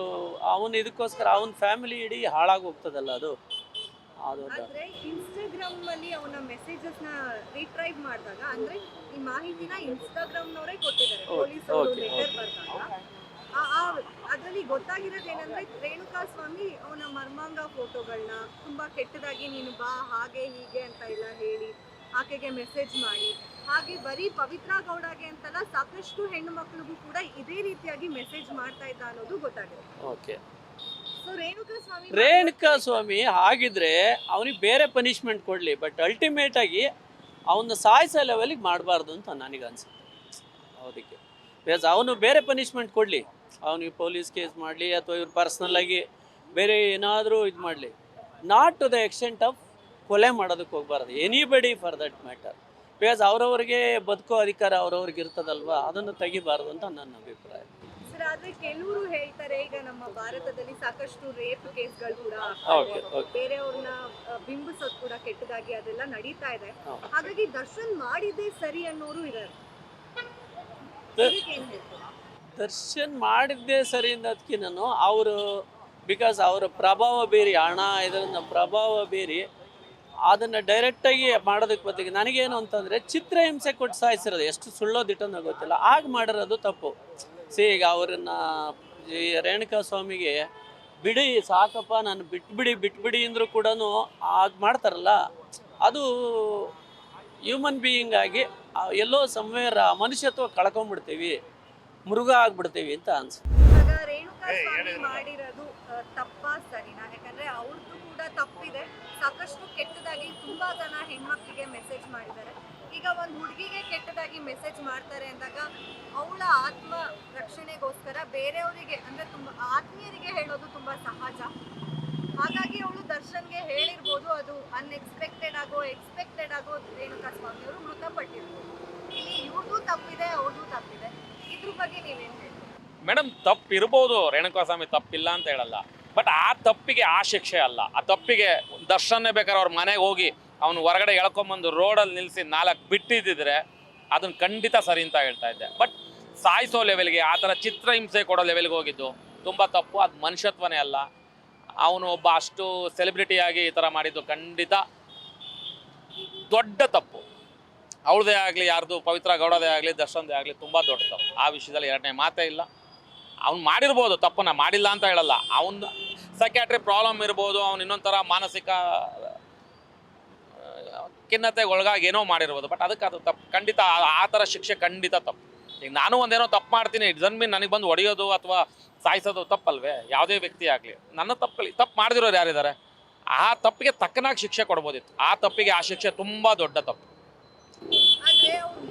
ಅವನು ಇದಕ್ಕೋಸ್ಕರ ಅವನ ಫ್ಯಾಮಿಲಿ ಇಡೀ ಹಾಳಾಗಿ ಹೋಗ್ತದಲ್ಲ ಅದು. ಇನ್ಸ್ಟಾಗ್ರಾಮ್ ಅಲ್ಲಿ ಅವನ ಮೆಸೇಜಸ್ನ ರಿಟ್ರೈವ್ ಮಾಡಿದಾಗ ಅಂದ್ರೆ ಈ ಮಾಹಿತಿನ ಇನ್ಸ್ಟಾಗ್ರಾಮ್ ನವರೇ ಕೊಟ್ಟಿದ್ದಾರೆ. ಲೆಟರ್. ಬರ್ದಾಗ. ಅದರಲ್ಲಿ ಗೊತ್ತಾಗಿರೋದು ಏನಂದ್ರೆ ರೇಣುಕಾ ಸ್ವಾಮಿ ಅವನ ಮರ್ಮಾಂಗ ಫೋಟೋಗಳನ್ನ ತುಂಬಾ ಕೆಟ್ಟದಾಗಿ ನೀನು ಬಾ ಹಾಗೆ ಹೀಗೆ ಅಂತ ಎಲ್ಲ ಹೇಳಿ ಆಕೆಗೆ ಮೆಸೇಜ್ ಮಾಡಿ. ಹಾಗೆ ಬರೀ ಪವಿತ್ರ ಗೌಡಗೆ ಅಂತಲ್ಲ ಸಾಕಷ್ಟು ಹೆಣ್ಣು ಮಕ್ಕಳಿಗೂ ಕೂಡ ಇದೇ ರೀತಿಯಾಗಿ ಮೆಸೇಜ್ ಮಾಡ್ತಾ ಇದ್ದ ಅನ್ನೋದು ಗೊತ್ತಾಗಿದೆ ಓಕೆ ಸೊ ರೇಣುಕಾ ಸ್ವಾಮಿ ರೇಣುಕಾ ಸ್ವಾಮಿ ಆಗಿದ್ರೆ ಅವನಿಗೆ ಬೇರೆ ಪನಿಷ್ಮೆಂಟ್ ಕೊಡಲಿ ಬಟ್ ಅಲ್ಟಿಮೇಟ್ ಆಗಿ ಅವನ ಸಾಯಿಸೋ ಲೆವೆಲಿಗೆ ಮಾಡಬಾರ್ದು ಅಂತ ನನಗೆ ಅನ್ಸುತ್ತೆ ಅದಕ್ಕೆ ಬಿಕಾಸ್ ಅವನು ಬೇರೆ ಪನಿಷ್ಮೆಂಟ್ ಕೊಡಲಿ. ಅವನಿಗೆ ಪೊಲೀಸ್ ಕೇಸ್ ಮಾಡಲಿ ಅಥವಾ ಇವ್ರು ಪರ್ಸ್ನಲ್ ಆಗಿ ಬೇರೆ ಏನಾದರೂ ಇದು ಮಾಡಲಿ. Not to the extent of ಕೊಲೆ ಮಾಡೋದಕ್ಕೆ ಹೋಗ್ಬಾರ್ದು. Anybody for that matter because ಅವ್ರವ್ರಿಗೆ ಬದುಕೋ ಅಧಿಕಾರ ಅವ್ರವ್ರಿಗೆ ಇರ್ತದಲ್ವಾ? ಅದನ್ನು ತೆಗಿಬಾರ್ದು ಅಂತ ನನ್ನ ಅಭಿಪ್ರಾಯ. ಸರ್ ಆದ್ರೆ ಕೆಲವರು ಹೇಳ್ತಾರೆ ಈಗ ನಮ್ಮ ಭಾರತದಲ್ಲಿ ಸಾಕಷ್ಟು ರೇಪ್ ಕೇಸ್ಗಳು ಕೂಡ ಬೇರೆಯವ್ರನ್ನ ಬಿಂಬಿಸೋದು ಕೂಡ ಕೆಟ್ಟದಾಗಿ ಅದೆಲ್ಲ ನಡೀತಾ ಇದೆ. ಹಾಗಾಗಿ ದರ್ಶನ್ ಮಾಡಿದ್ದೇ ಸರಿ ಅನ್ನೋರು ಇದ್ದಾರೆ ದರ್ಶನ್ ಮಾಡಿದ್ದೇ ಸರಿ ನಾನು ಅವರು ಬಿಕಾಸ್ ಅವರ ಪ್ರಭಾವ ಬೀರಿ ಹಣ ಇದರಿಂದ ಪ್ರಭಾವ ಬೀರಿ ಅದನ್ನು ಡೈರೆಕ್ಟಾಗಿ ಮಾಡೋದಕ್ಕೆ ಬದಲಿಗೆ ನನಗೇನು ಅಂತಂದರೆ ಚಿತ್ರಹಿಂಸೆ ಕೊಟ್ಟು ಸಾಯಿಸಿರೋದು. ಎಷ್ಟು ಸುಳ್ಳೋದಿಟ್ಟನೋ ಗೊತ್ತಿಲ್ಲ. ಆಗ ಮಾಡಿರೋದು ತಪ್ಪು. ಸಿ, ಈಗ ಅವ್ರನ್ನ ಈ ರೇಣುಕಾ ಸ್ವಾಮಿಗೆ ಬಿಡಿ, ಸಾಕಪ್ಪ, ನಾನು ಬಿಟ್ಬಿಡಿ ಬಿಟ್ಬಿಡಿ ಅಂದರೂ ಕೂಡ ಆಗ ಮಾಡ್ತಾರಲ್ಲ. ಅದು ಹ್ಯೂಮನ್ ಬೀಯಿಂಗ್ ಆಗಿ ಎಲ್ಲೋ ಸಂವೇರ ಮನುಷ್ಯತ್ವ ಕಳ್ಕೊಂಡ್ಬಿಡ್ತೀವಿ ಮೃಗ ಆಗ್ಬಿಡ್ತೀವಿ ಅಂತ ಅನ್ಸುತ್ತೆ. ಇವಾಗ ರೇಣುಕಾ ಸ್ವಾಮಿ ಮಾಡಿರೋದು ತಪ್ಪಾ ಸರಿನಾ? ಯಾಕಂದ್ರೆ ಅವ್ರದ್ದು ಕೂಡ ತಪ್ಪಿದೆ. ಸಾಕಷ್ಟು ಕೆಟ್ಟದಾಗಿ ತುಂಬಾ ಜನ ಹೆಣ್ಮಕ್ಳಿಗೆ ಮೆಸೇಜ್ ಮಾಡಿದ್ದಾರೆ. ಈಗ ಒಂದು ಹುಡುಗಿಗೆ ಕೆಟ್ಟದಾಗಿ ಮೆಸೇಜ್ ಮಾಡ್ತಾರೆ ಅಂದಾಗ ಅವಳ ಆತ್ಮ ರಕ್ಷಣೆಗೋಸ್ಕರ ಬೇರೆಯವರಿಗೆ ಅಂದ್ರೆ ತುಂಬಾ ಆತ್ಮೀಯರಿಗೆ ಹೇಳೋದು ತುಂಬಾ ಸಹಜ. ಹಾಗಾಗಿ ಅವಳು ದರ್ಶನ್ಗೆ ಹೇಳಿರ್ಬೋದು ಅದು ಅನ್ಎಕ್ಸ್ಪೆಕ್ಟೆಡ್ ಆಗೋ ಎಕ್ಸ್ಪೆಕ್ಟೆಡ್ ಆಗೋ ರೇಣುಕಾ ಸ್ವಾಮಿ ಅವರು ಮೃತಪಟ್ಟಿರ್ಬೋದು. ಇಲ್ಲಿ ಇವ್ರದ್ದು ತಪ್ಪಿದೆ ಅವ್ರದ್ದು ತಪ್ಪಿದೆ. ಮೇಡಮ್, ತಪ್ಪಿರ್ಬೋದು. ರೇಣುಕಾಸ್ವಾಮಿ ತಪ್ಪಿಲ್ಲ ಅಂತ ಹೇಳಲ್ಲ. ಬಟ್ ಆ ತಪ್ಪಿಗೆ ಆ ಶಿಕ್ಷೆ ಅಲ್ಲ. ಆ ತಪ್ಪಿಗೆ ದರ್ಶನ ಬೇಕಾದ್ರೆ ಅವ್ರ ಮನೆಗೆ ಹೋಗಿ ಅವನು ಹೊರಗಡೆ ಎಳ್ಕೊಂಬಂದು ರೋಡಲ್ಲಿ ನಿಲ್ಲಿಸಿ ನಾಲ್ಕು ಬಿಟ್ಟಿದ್ದಿದ್ರೆ ಅದನ್ನ ಖಂಡಿತ ಸರಿ ಅಂತ ಹೇಳ್ತಾ ಇದ್ದೆ. ಬಟ್ ಸಾಯಿಸೋ ಲೆವೆಲ್ಗೆ ಆ ಥರ ಚಿತ್ರಹಿಂಸೆ ಕೊಡೋ ಲೆವೆಲ್ಗೆ ಹೋಗಿದ್ದು ತುಂಬ ತಪ್ಪು. ಅದು ಮನುಷ್ಯತ್ವನೇ ಅಲ್ಲ. ಅವನು ಒಬ್ಬ ಅಷ್ಟು ಸೆಲೆಬ್ರಿಟಿಯಾಗಿ ಈ ಥರ ಮಾಡಿದ್ದು ಖಂಡಿತ ದೊಡ್ಡ ತಪ್ಪು. ಅವಳದೇ ಆಗಲಿ, ಯಾರ್ದು ಪವಿತ್ರ ಗೌಡದೇ ಆಗಲಿ, ದರ್ಶನ್ದೇ ಆಗಲಿ ತುಂಬ ದೊಡ್ಡ ತಪ್ಪು ಆ ವಿಷಯದಲ್ಲಿ ಎರಡನೇ ಮಾತೇ ಇಲ್ಲ. ಅವ್ನು ಮಾಡಿರ್ಬೋದು, ತಪ್ಪನ್ನ ಮಾಡಿಲ್ಲ ಅಂತ ಹೇಳಲ್ಲ. ಅವನ ಸೈಕ್ಯಾಟ್ರಿ ಪ್ರಾಬ್ಲಮ್ ಇರ್ಬೋದು, ಅವ್ನು ಇನ್ನೊಂಥರ ಥರ ಮಾನಸಿಕ ಖಿನ್ನತೆಗೆ ಒಳಗಾಗಿ ಏನೋ ಮಾಡಿರ್ಬೋದು. ಬಟ್ ಅದಕ್ಕೆ ಅದು ತಪ್ಪು. ಖಂಡಿತ ಆ- ಥರ ಶಿಕ್ಷೆ ಖಂಡಿತ ತಪ್ಪು. ಈಗ ನಾನು ಒಂದೇನೋ ತಪ್ಪು ಮಾಡ್ತೀನಿ ಇಟ್ ಮೀನ್ ನನಗೆ ಬಂದು ಹೊಡೆಯೋದು ಅಥವಾ ಸಾಯಿಸೋದು ತಪ್ಪಲ್ವೇ? ಯಾವುದೇ ವ್ಯಕ್ತಿ ಆಗಲಿ. ನನ್ನ ತಪ್ಪಲ್ಲಿ, ತಪ್ಪು ಮಾಡಿದಿರೋರು ಯಾರಿದ್ದಾರೆ? ಆ ತಪ್ಪಿಗೆ ತಕ್ಕನಾಗಿ ಶಿಕ್ಷೆ ಕೊಡ್ಬೋದಿತ್ತು. ಆ ತಪ್ಪಿಗೆ ಆ ಶಿಕ್ಷೆ ತುಂಬ ದೊಡ್ಡ ತಪ್ಪು.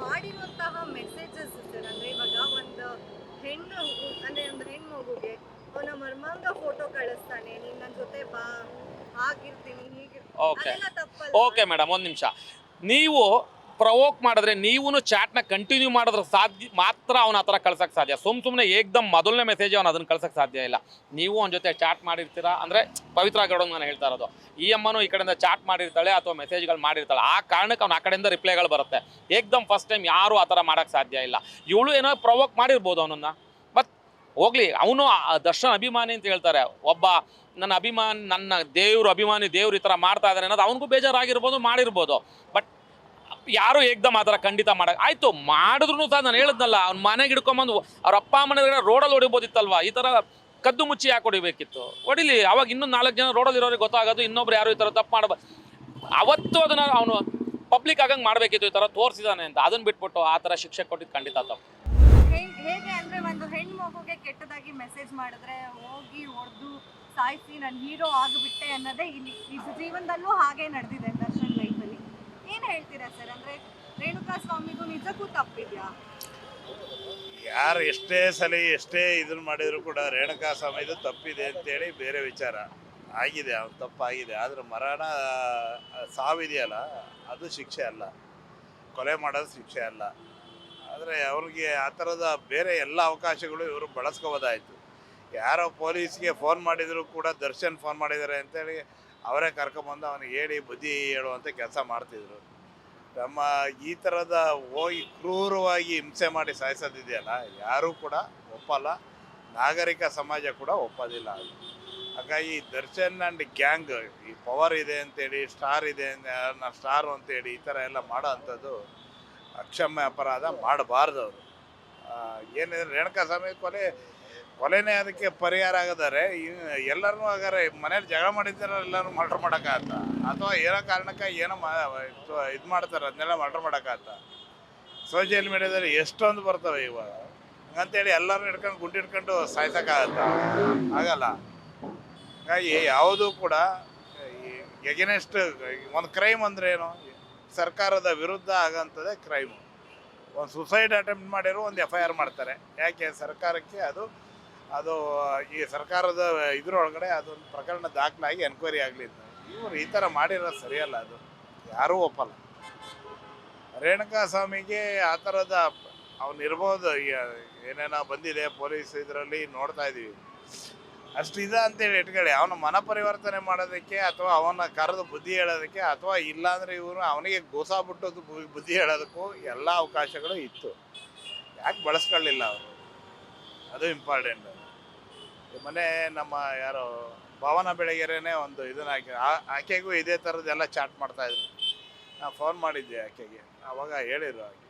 ಮಾಡಿರುವಂತಹ ಮೆಸೇಜಸ್ ಸರ್ ಅಂದ್ರೆ ಇವಾಗ ಒಂದು ಹೆಣ್ಣು ಅಂದ್ರೆ ಒಂದು ಹೆಣ್ಣು ಮಗುಗೆ ಅವನ ಮರ್ಮಾಂಗ ಫೋಟೋ ಕಳಿಸ್ತಾನೆ. ನೀನು ನನ್ನ ಜೊತೆ ಬಾ ಆಗಿರ್ತೀನಿ ಹೀಗೆ ಓಕೆ ಓಕೆ ಮೇಡಮ್ ಒಂದು ನಿಮಿಷ. ನೀವು ಪ್ರವೋಕ್ ಮಾಡಿದ್ರೆ ನೀವು ಚಾಟ್ನ ಕಂಟಿನ್ಯೂ ಮಾಡಿದ್ರೆ ಸಾಧ್ಯ ಮಾತ್ರ ಅವನ ಆ ಥರ ಕಳ್ಸೋಕ್ಕೆ ಸಾಧ್ಯ. ಸುಮ್ ಸುಮ್ಮನೆ ಏಕ್ದಮ್ ಮೊದಲನೇ ಮೆಸೇಜ್ ಅವ್ನು ಅದನ್ನ ಕಳ್ಸೋಕ್ಕೆ ಸಾಧ್ಯ ಇಲ್ಲ. ನೀವು ಅವನ ಜೊತೆ ಚಾಟ್ ಮಾಡಿರ್ತೀರಾ? ಅಂದರೆ ಪವಿತ್ರ ಗೌಡ ನಾನು ಹೇಳ್ತಾ ಇರೋದು. ಈ ಅಮ್ಮನು ಈ ಕಡೆಯಿಂದ ಚಾಟ್ ಮಾಡಿರ್ತಾಳೆ ಅಥವಾ ಮೆಸೇಜ್ಗಳು ಮಾಡಿರ್ತಾಳೆ. ಆ ಕಾರಣಕ್ಕೆ ಅವ್ನು ಆ ಕಡೆಯಿಂದ ರಿಪ್ಲೈಗಳು ಬರುತ್ತೆ. ಏಕ್ದಮ್ ಫಸ್ಟ್ ಟೈಮ್ ಯಾರು ಆ ಥರ ಮಾಡೋಕ್ಕೆ ಸಾಧ್ಯ ಇಲ್ಲ. ಇವಳು ಏನೋ ಪ್ರವೋಕ್ ಮಾಡಿರ್ಬೋದು ಅವನನ್ನ. ಬಟ್ ಹೋಗ್ಲಿ, ಅವನು ದರ್ಶನ್ ಅಭಿಮಾನಿ ಅಂತ ಹೇಳ್ತಾರೆ. ಒಬ್ಬ ನನ್ನ ಅಭಿಮಾನಿ ನನ್ನ ದೇವರು ಅಭಿಮಾನಿ ದೇವ್ರು ಈ ಥರ ಮಾಡ್ತಾ ಇದ್ದಾರೆ ಅನ್ನೋದು ಅವನಿಗೂ ಬೇಜಾರಾಗಿರ್ಬೋದು, ಮಾಡಿರ್ಬೋದು. ಬಟ್ ಯಾರು ಏಕ್ದಮ್ ಆ ಥರ ಖಂಡಿತ ಮಾಡಕ್ ಆಯ್ತು ಮಾಡಿದ್ರು ಸಹ ನಾನು ಹೇಳಿದ್ನಲ್ಲ, ಅವ್ನ ಮನೆಗೆ ಹಿಡ್ಕೊಂಬಂದು, ಅವ್ರ ಅಪ್ಪ ಅಮ್ಮನ ರೋಡಲ್ಲಿ ಹೊಡಿಬೋದಿತ್ತಲ್ವಾ? ಈ ಥರ ಕದ್ದು ಮುಚ್ಚಿ ಯಾಕೆ ಹೊಡಿಬೇಕಿತ್ತು? ಹೊಡಿಲಿ, ಅವಾಗ ಇನ್ನೂ ನಾಲ್ಕು ಜನ ರೋಡಲ್ಲಿ ಇರೋರಿಗೆ ಗೊತ್ತಾಗೋದು, ಇನ್ನೊಬ್ರು ಯಾರು ಈ ಥರ ತಪ್ಪು ಮಾಡಬ, ಅವತ್ತು ಅದನ್ನ ಅವನು ಪಬ್ಲಿಕ್ ಆಗಂಗೆ ಮಾಡಬೇಕಿತ್ತು, ಈ ಥರ ತೋರಿಸಿದಾನೆ ಅಂತ ಅದನ್ನ ಬಿಟ್ಬಿಟ್ಟು ಆ ಥರ ಶಿಕ್ಷೆ ಕೊಟ್ಟಿದ್ದು ಖಂಡಿತ ತಪ್ಪು. ಹೇಗ್- ಅಂದರೆ ಕೆಟ್ಟದಾಗಿ ಮೆಸೇಜ್ ಮಾಡಿದ್ರೆ, ಹೋಗಿ ಹೊಡೆದು, ಸಾಯಿಸಿ, ನಾನು ಹೀರೋ ಆಗಿಬಿಟ್ಟೆ ಅನ್ನೋದೇ ಇಲ್ಲಿ, ಈ ಜೀವನದಲ್ಲೂ ಹಾಗೆ ನಡೆದಿದೆ ದರ್ಶನ್ ಲೈಫಲ್ಲಿ ಯಾರು ಎಷ್ಟೇ ಸಲ ಎಷ್ಟೇ ಇದನ್ನ ಮಾಡಿದ್ರು ಕೂಡ ರೇಣುಕಾ ಸ್ವಾಮಿದು ತಪ್ಪಿದೆ ಅಂತೇಳಿ ಬೇರೆ ವಿಚಾರ. ಆಗಿದೆ, ಅವ್ನು ತಪ್ಪಾಗಿದೆ. ಆದರೆ ಮರಣ ಸಾವಿದೆಯಲ್ಲ, ಅದು ಶಿಕ್ಷೆ ಅಲ್ಲ. ಕೊಲೆ ಮಾಡೋದು ಶಿಕ್ಷೆ ಅಲ್ಲ. ಆದರೆ ಅವ್ರಿಗೆ ಆ ಥರದ ಬೇರೆ ಎಲ್ಲ ಅವಕಾಶಗಳು ಇವರು ಬಳಸ್ಕೋಬೋದಾಯಿತು. ಯಾರೋ ಪೊಲೀಸ್ಗೆ ಫೋನ್ ಮಾಡಿದರೂ ಕೂಡ ದರ್ಶನ್ ಫೋನ್ ಮಾಡಿದ್ದಾರೆ ಅಂತೇಳಿ ಅವರೇ ಕರ್ಕೊಂಬಂದು ಅವನಿಗೆ ಹೇಳಿ ಬುದ್ಧಿ ಹೇಳುವಂಥ ಕೆಲಸ ಮಾಡ್ತಿದ್ರು. ನಮ್ಮ ಈ ಥರದ ಹೋಗಿ ಕ್ರೂರವಾಗಿ ಹಿಂಸೆ ಮಾಡಿ ಸಾಯಿಸೋದಿದೆಯಲ್ಲ, ಯಾರೂ ಕೂಡ ಒಪ್ಪಲ್ಲ, ನಾಗರಿಕ ಸಮಾಜ ಕೂಡ ಒಪ್ಪೋದಿಲ್ಲ ಅದು. ಹಾಗಾಗಿ ದರ್ಶನ್ ಆ್ಯಂಡ್ ಗ್ಯಾಂಗ್ ಈ ಪವರ್ ಇದೆ ಅಂತೇಳಿ, ಸ್ಟಾರ್ ಇದೆ ಸ್ಟಾರು ಅಂತೇಳಿ ಈ ಥರ ಎಲ್ಲ ಮಾಡೋ ಅಂಥದ್ದು ಅಕ್ಷಮ್ಯ ಅಪರಾಧ ಮಾಡಬಾರ್ದು ಅವರು. ಏನಿದೆ, ರೇಣುಕಾ ಸ್ವಾಮಿ ಕೊಲೆನೇ ಅದಕ್ಕೆ ಪರಿಹಾರ ಆಗದಾರೆ. ಎಲ್ಲರೂ ಆಗಾರೆ ಮನೇಲಿ ಜಗಳ ಮಾಡಿದ್ದಾರೆ ಎಲ್ಲರೂ ಮರ್ಡರ್ ಮಾಡೋಕ್ಕಾಗತ್ತ? ಅಥವಾ ಏನೋ ಕಾರಣಕ್ಕೆ ಏನೋ ಮಾ ಇದು ಮಾಡ್ತಾರೆ, ಅದನ್ನೆಲ್ಲ ಮರ್ಡರ್ ಮಾಡೋಕ್ಕಾಗತ್ತ? ಸೋಷಿಯಲ್ ಮೀಡಿಯಾದಲ್ಲಿ ಎಷ್ಟೊಂದು ಬರ್ತವೆ ಇವಾಗ. ಹಂಗಂತೇಳಿ ಎಲ್ಲರೂ ಹಿಡ್ಕೊಂಡು ಗುಂಡಿ ಹಿಡ್ಕೊಂಡು ಸಾಯ್ಸೋಕ್ಕಾಗತ್ತ? ಆಗಲ್ಲ. ಹಾಗಾಗಿ ಯಾವುದೂ ಕೂಡ ಎಗೇನೆಸ್ಟ್ ಒಂದು ಕ್ರೈಮ್ ಅಂದ್ರೆ ಏನು? ಸರ್ಕಾರದ ವಿರುದ್ಧ ಆಗಂಥದ್ದೇ ಕ್ರೈಮು ಒಂದು ಸುಸೈಡ್ ಅಟೆಂಪ್ಟ್ ಮಾಡಿರೋ ಒಂದು ಎಫ್ ಐ ಆರ್ ಮಾಡ್ತಾರೆ. ಯಾಕೆ? ಸರ್ಕಾರಕ್ಕೆ ಅದು ಅದು, ಈ ಸರ್ಕಾರದ ಇದರೊಳಗಡೆ ಅದೊಂದು ಪ್ರಕರಣ ದಾಖಲಾಗಿ ಎನ್ಕ್ವೈರಿ ಆಗಲಿ ಇವರು ಈ ಥರ ಮಾಡಿರೋದು ಸರಿಯಲ್ಲ ಅದು. ಯಾರೂ ಒಪ್ಪಲ್ಲ. ರೇಣುಕಾ ಸ್ವಾಮಿಗೆ ಆ ಥರದ ಅವನಿರ್ಬೋದು ಏನೇನೋ ಬಂದಿದೆ, ಪೊಲೀಸ್ ಇದರಲ್ಲಿ ನೋಡ್ತಾ ಇದ್ದೀವಿ ಅಷ್ಟು ಇದೆ ಅಂತೇಳಿ ಇಟ್ಕೊಳ್ಳಿ. ಅವನ ಮನ ಪರಿವರ್ತನೆ ಮಾಡೋದಕ್ಕೆ ಅಥವಾ ಅವನ ಕರೆದು ಬುದ್ಧಿ ಹೇಳೋದಕ್ಕೆ ಅಥವಾ ಇಲ್ಲಾಂದರೆ ಇವರು ಅವನಿಗೆ ಗೋಸಾ ಬಿಟ್ಟದ್ದು ಬುದ್ಧಿ ಹೇಳೋದಕ್ಕೂ ಎಲ್ಲ ಅವಕಾಶಗಳು ಇತ್ತು. ಯಾಕೆ ಬಳಸ್ಕೊಳ್ಳಿಲ್ಲ ಅವರು? ಅದು ಇಂಪಾರ್ಟೆಂಟ್ ಮೊನ್ನೆ ನಮ್ಮ ಯಾರು ಭವನ ಬೆಳಗೆರೆನೇ ಒಂದು ಇದನ್ನ ಹಾಕಿ ಆಕೆಗೂ ಇದೇ ಥರದ್ದೆಲ್ಲ ಚಾಟ್ ಮಾಡ್ತಾ ಇದ್ರು. ನಾನು ಫೋನ್ ಮಾಡಿದ್ದೆ ಆಕೆಗೆ. ಅವಾಗ ಹೇಳಿದ್ರು ಆಕೆ.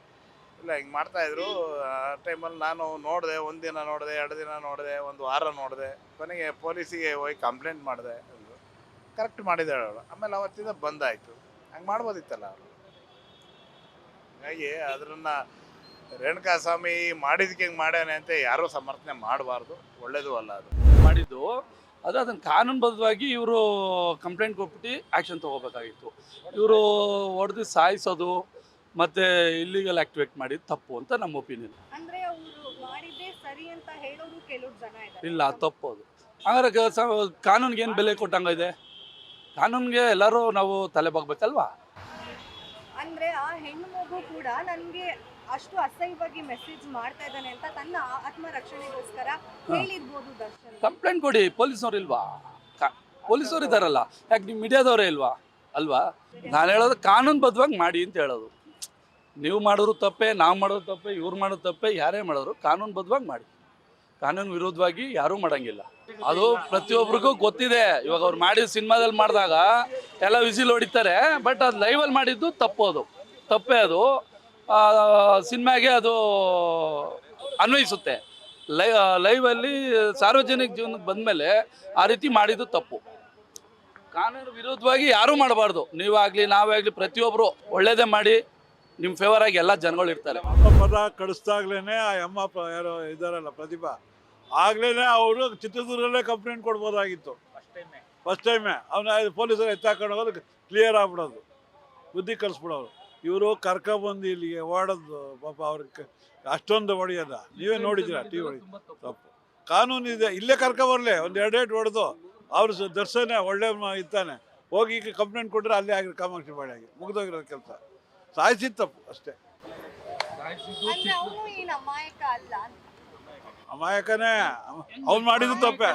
ಇಲ್ಲ, ಹಿಂಗೆ ಮಾಡ್ತಾಯಿದ್ರು ಆ ಟೈಮಲ್ಲಿ ನಾನು ನೋಡಿದೆ ಒಂದಿನ ನೋಡಿದೆ, ಎರಡು ದಿನ ನೋಡಿದೆ, ಒಂದು ವಾರ ನೋಡಿದೆ. ಕೊನೆಗೆ ಪೊಲೀಸಿಗೆ ಹೋಗಿ ಕಂಪ್ಲೇಂಟ್ ಮಾಡಿದೆ ಅಂದ್ರು. ಕರೆಕ್ಟ್ ಮಾಡಿದ್ದಾಳೆ ಅವಳು. ಆಮೇಲೆ ಅವತ್ತಿಂದ ಬಂದಾಯಿತು. ಹಂಗೆ ಮಾಡ್ಬೋದಿತ್ತಲ್ಲ ಅವರು. ಹಾಗಾಗಿ ಅದನ್ನು ರೇಣುಕಾ ಸ್ವಾಮಿ ಮಾಡಿದಕ್ಕೆ ಹಿಂಗೆ ಮಾಡ್ಯಾನೆ ಅಂತ ಯಾರೂ ಸಮರ್ಥನೆ ಮಾಡಬಾರ್ದು. ಒಳ್ಳೇದು ಅಲ್ಲ ಅದು. ಮಾಡಿದ್ದು. ಅದು ಅದನ್ನು ಕಾನೂನುಬದ್ಧವಾಗಿ ಇವರು ಕಂಪ್ಲೇಂಟ್ ಕೊಟ್ಬಿಟ್ಟು ಆ್ಯಕ್ಷನ್ ತೊಗೋಬೇಕಾಗಿತ್ತು. ಇವರು ಹೊಡೆದು ಸಾಯಿಸೋದು ಮತ್ತು ಇಲ್ಲಿಗಲ್ ಆ್ಯಕ್ಟಿವೇಟ್ ಮಾಡಿದ್ದು ತಪ್ಪು ಅಂತ ನಮ್ಮ ಒಪಿನಿಯನ್ ಅಂದ್ರೆ ಅವರು ಮಾಡಿದ್ದೇ ಸರಿ ಅಂತ ಹೇಳೋರು ಕೆಲವ್ರು ಜನ ಇದ್ದಾರೆ ಇಲ್ಲ ಅದು ತಪ್ಪು ಅದು. ಹಂಗಾರೆ ಕಾನೂನಿಗೆ ಏನು ಬೆಲೆ ಕೊಟ್ಟಂಗಿದೆ ಕಾನೂನಿಗೆ ಎಲ್ಲರೂ ನಾವು ತಲೆ ಬಾಗ್ಬೇಕಲ್ವಾ? ಅಂದ್ರೆ ಆ ಹೆಣ್ಣು ಮಗು ಕೂಡ ನನ್ಗೆ ಅಷ್ಟು ಅಸಹ್ಯವಾಗಿ ಮೆಸೇಜ್ ಮಾಡ್ತಾ ಇದ್ದಾನೆ ಅಂತ ತನ್ನ ಆತ್ಮರಕ್ಷಣೆಗೋಸ್ಕರ ಹೇಳಿರ್ಬೋದು ದರ್ಶನ್. ಕಂಪ್ಲೇಂಟ್ ಕೊಡಿ ಪೊಲೀಸ್ನವ್ರು ಇಲ್ವಾ? ಪೊಲೀಸವ್ರು ಇದ್ದಾರಲ್ಲ ಯಾಕೆ ನೀವು ಮೀಡಿಯಾದವರೇ ಇಲ್ವಾ? ಅಲ್ವಾ? ನಾನು ಹೇಳೋದು ಕಾನೂನು ಬದ್ಧವಾಗಿ ಮಾಡಿ ಅಂತ ಹೇಳೋದು. ನೀವು ಮಾಡೋರು ತಪ್ಪೆ ನಾವು ಮಾಡೋದು ತಪ್ಪೆ ಇವ್ರು ಮಾಡೋದು ತಪ್ಪೆ ಯಾರೇ ಮಾಡೋರು ಕಾನೂನುಬದ್ಧವಾಗಿ ಮಾಡಿ. ಕಾನೂನು ವಿರೋಧವಾಗಿ ಯಾರೂ ಮಾಡೋಂಗಿಲ್ಲ. ಅದು ಪ್ರತಿಯೊಬ್ಬರಿಗೂ ಗೊತ್ತಿದೆ. ಇವಾಗ ಅವ್ರು ಮಾಡಿದ ಸಿನಿಮಾದಲ್ಲಿ ಮಾಡಿದಾಗ ಎಲ್ಲ ವಿಸಿಲ್ ಹೊಡಿತಾರೆ ಬಟ್ ಅದು ಲೈವಲ್ಲಿ ಮಾಡಿದ್ದು ತಪ್ಪು ಅದು. ತಪ್ಪೇ ಅದು. ಸಿನಿಮಾಗೆ ಅದು ಅನ್ವಯಿಸುತ್ತೆ. ಲೈ ಲೈವಲ್ಲಿ ಸಾರ್ವಜನಿಕ ಜೀವನಕ್ಕೆ ಬಂದಮೇಲೆ ಆ ರೀತಿ ಮಾಡಿದ್ದು ತಪ್ಪು. ಕಾನೂನು ವಿರುದ್ಧವಾಗಿ ಯಾರೂ ಮಾಡಬಾರ್ದು. ನೀವಾಗಲಿ ನಾವೇ ಆಗಲಿ ಪ್ರತಿಯೊಬ್ಬರು ಒಳ್ಳೇದೇ ಮಾಡಿ ನಿಮ್ಮ ಫೇವರ್ ಆಗಿ ಎಲ್ಲ ಜನಗಳು ಇರ್ತಾರೆ. ಅಮ್ಮ ಪದ ಕಳಿಸ್ದಾಗ್ಲೇ ಆ ಅಮ್ಮ ಯಾರು ಇದ್ದಾರಲ್ಲ ಪ್ರತಿಭಾ. ಆಗ್ಲೇ ಅವರು ಚಿತ್ರದುರ್ಗದಲ್ಲೇ ಕಂಪ್ಲೇಂಟ್ ಕೊಡ್ಬೋದಾಗಿತ್ತು. ಫಸ್ಟ್ ಟೈಮೇ ಅವನ ಪೊಲೀಸರು ಎತ್ತಾಕೊಂಡು ಹೋಗೋದು ಕ್ಲಿಯರ್ ಆಗ್ಬಿಡೋದು. ಬುದ್ಧಿ ಕಲಿಸ್ಬಿಡೋರು. ಇವರು ಕರ್ಕೊಬಂದು ಇಲ್ಲಿಗೆ ಓಡೋದು ಪಾಪ ಅವ್ರಿಗೆ ಅಷ್ಟೊಂದು ಹೊಡೆಯೋದ. ನೀವೇ ನೋಡಿದ್ದೀರಾ ಟಿ ವಿ ತಪ್ಪು. ಕಾನೂನು ಇದೆ ಇಲ್ಲೇ ಕರ್ಕೊಬರ್ಲಿ ಒಂದು ಎರಡು ಏಟ್ ಹೊಡೆದು. ಅವ್ರು ದರ್ಶನ ಒಳ್ಳೆ ಇರ್ತಾನೆ ಇದ್ದಾನೆ. ಹೋಗಿ ಈಗ ಕಂಪ್ಲೇಂಟ್ ಕೊಟ್ಟರೆ ಅಲ್ಲೇ ಆಗಿರೋ ಕಾಮಾಕ್ಷಿ ಬಾಳಿಯಾಗಿ ಮುಗಿದೋಗಿರೋದು ಕೆಲಸ. ಸಾಯಿಸಿದ ತಪ್ಪು ಅಷ್ಟೇ. ಅಂದ್ರೆ ಅವನು ಏನ್ ಅಮಾಯಕ ಅಲ್ಲ ಅಮಾಯಕನೇ. ಅವ್ನು ಮಾಡಿದ್ದು ತಪ್ಪೆ.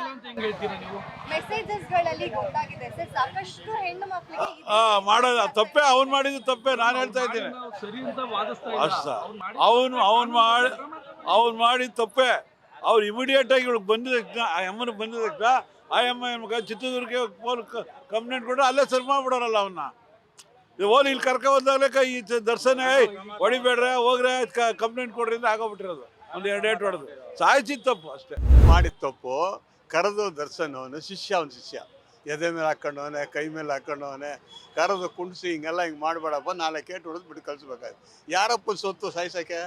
ಮಾಡೋದ ತಪ್ಪೆ ಗೊತ್ತಾಗಿದೆ ಸರ್ ಸಾಕಷ್ಟು ಹೆಣ್ಣು ಮಕ್ಕಳಿಗೆ ಆ ಮಾಡೋದು? ತಪ್ಪೇ? ಅವ್ನು ಮಾಡಿದ್ದು ತಪ್ಪೆ. ನಾನು ಹೇಳ್ತಾ ಇದ್ದೀನಿ. ಅಷ್ಟ ಅವನು ಅವನು ಮಾಡಿ ಅವ್ನು ಮಾಡಿದ ತಪ್ಪೆ. ಅವ್ರು ಇಮಿಡಿಯೇಟ್ ಆಗಿ ಇವಳಿಗೆ ಬಂದಿದ ಆ ಅಮ್ಮನ ಬಂದಿದ ಆ ಅಮ್ಮ ಏನ್ ಮಗ ಚಿತ್ರದುರ್ಗಕ್ಕೆ ಫೋನ್ ಕಂಪ್ಲೇಂಟ್ ಕೊಟ್ಟರೆ ಅಲ್ಲೇ ಸರ್ ಮಾಡ್ಬಿಡೋರಲ್ಲ ಅವನ್ನ ಇದು ಓಲಿ ಇಲ್ಲಿ ಕರ್ಕೊ ಬಂದಾಗಲೇ ಈ ತ- ದರ್ಶನ ಐ ಹೊಡಿಬೇಡ್ರೆ ಹೋಗ್ರೆ ಕಂಪ್ಲೇಂಟ್ ಕೊಡ್ರಿ ಅಂತ ಆಗೋಗ್ಬಿಟ್ಟಿರೋದು. ಒಂದು ಎರಡು ಏಟು ಹೊಡೆದು. ಸಾಯಿಸಿದ ತಪ್ಪು ಅಷ್ಟೇ. ಮಾಡಿದ ತಪ್ಪು ಕರೆದು ದರ್ಶನವನು ಶಿಷ್ಯ ಅವನ ಶಿಷ್ಯ. ಎದೆ ಮೇಲೆ ಹಾಕೊಂಡವನೆ ಕೈ ಮೇಲೆ ಹಾಕೊಂಡವನೆ ಕರೆದು ಕುಣಿಸಿ ಹಿಂಗೆಲ್ಲ ಹಿಂಗೆ ಮಾಡಬೇಡಪ್ಪ ನಾಳೆ ಕೇಟ್ ಹೊಡೆದು ಬಿಟ್ಟು ಕಳಿಸ್ಬೇಕಾಯ್ತು. ಯಾರಪ್ಪನ ಸೊತ್ತು ಸಾಯಿಸಕ್ಕೆ?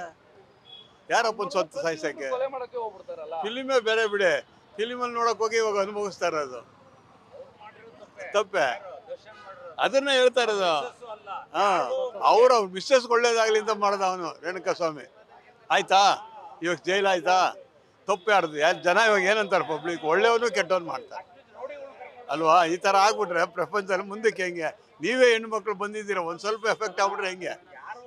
ಯಾರಪ್ಪನ ಸೊತ್ತು ಸಾಯಿಸಕ್ಕೆ? ಕೊಲೆ ಮಾಡಕ್ಕೆ ಹೋಗ್ಬಿಡ್ತಾರಲ್ಲ. ಫಿಲಿಮೇ ಬೇರೆ ಬಿಡಿ. ಫಿಲಿಮಲ್ಲಿ ನೋಡಕ್ಕೆ ಹೋಗಿ ಇವಾಗ ಅನುಭವಿಸ್ತಾ ಅದು ತಪ್ಪೆ? ಅದನ್ನ ಹೇಳ್ತಾ ಇರೋದು. ಹಾಂ. ಅವ್ರ ಅವ್ರ ಮಿಸ್ಸಸ್ ಒಳ್ಳೇದಾಗ್ಲಿ ಅಂತ ಮಾಡ್ದ ಅವನು ರೇಣುಕಾ ಸ್ವಾಮಿ ಆಯ್ತಾ? ಇವಾಗ ಜೈಲ್ ಆಯ್ತಾ? ತಪ್ಪು ಯಾರ್ದು? ಯಾರು ಜನ ಇವಾಗ ಏನಂತಾರೆ ಪಬ್ಲಿಕ್ ಒಳ್ಳೆಯವನು ಕೆಟ್ಟವನು ಮಾಡ್ತಾರೆ. ಅಲ್ವಾ? ಈ ಥರ ಆಗ್ಬಿಟ್ರೆ ಪ್ರಪಂಚದಲ್ಲಿ ಮುಂದಕ್ಕೆ ಹೆಂಗೆ? ನೀವೇ ಹೆಣ್ಮಕ್ಳು ಬಂದಿದ್ದೀರ ಒಂದು ಸ್ವಲ್ಪ ಎಫೆಕ್ಟ್ ಆಗ್ಬಿಟ್ರೆ ಹೆಂಗೆ?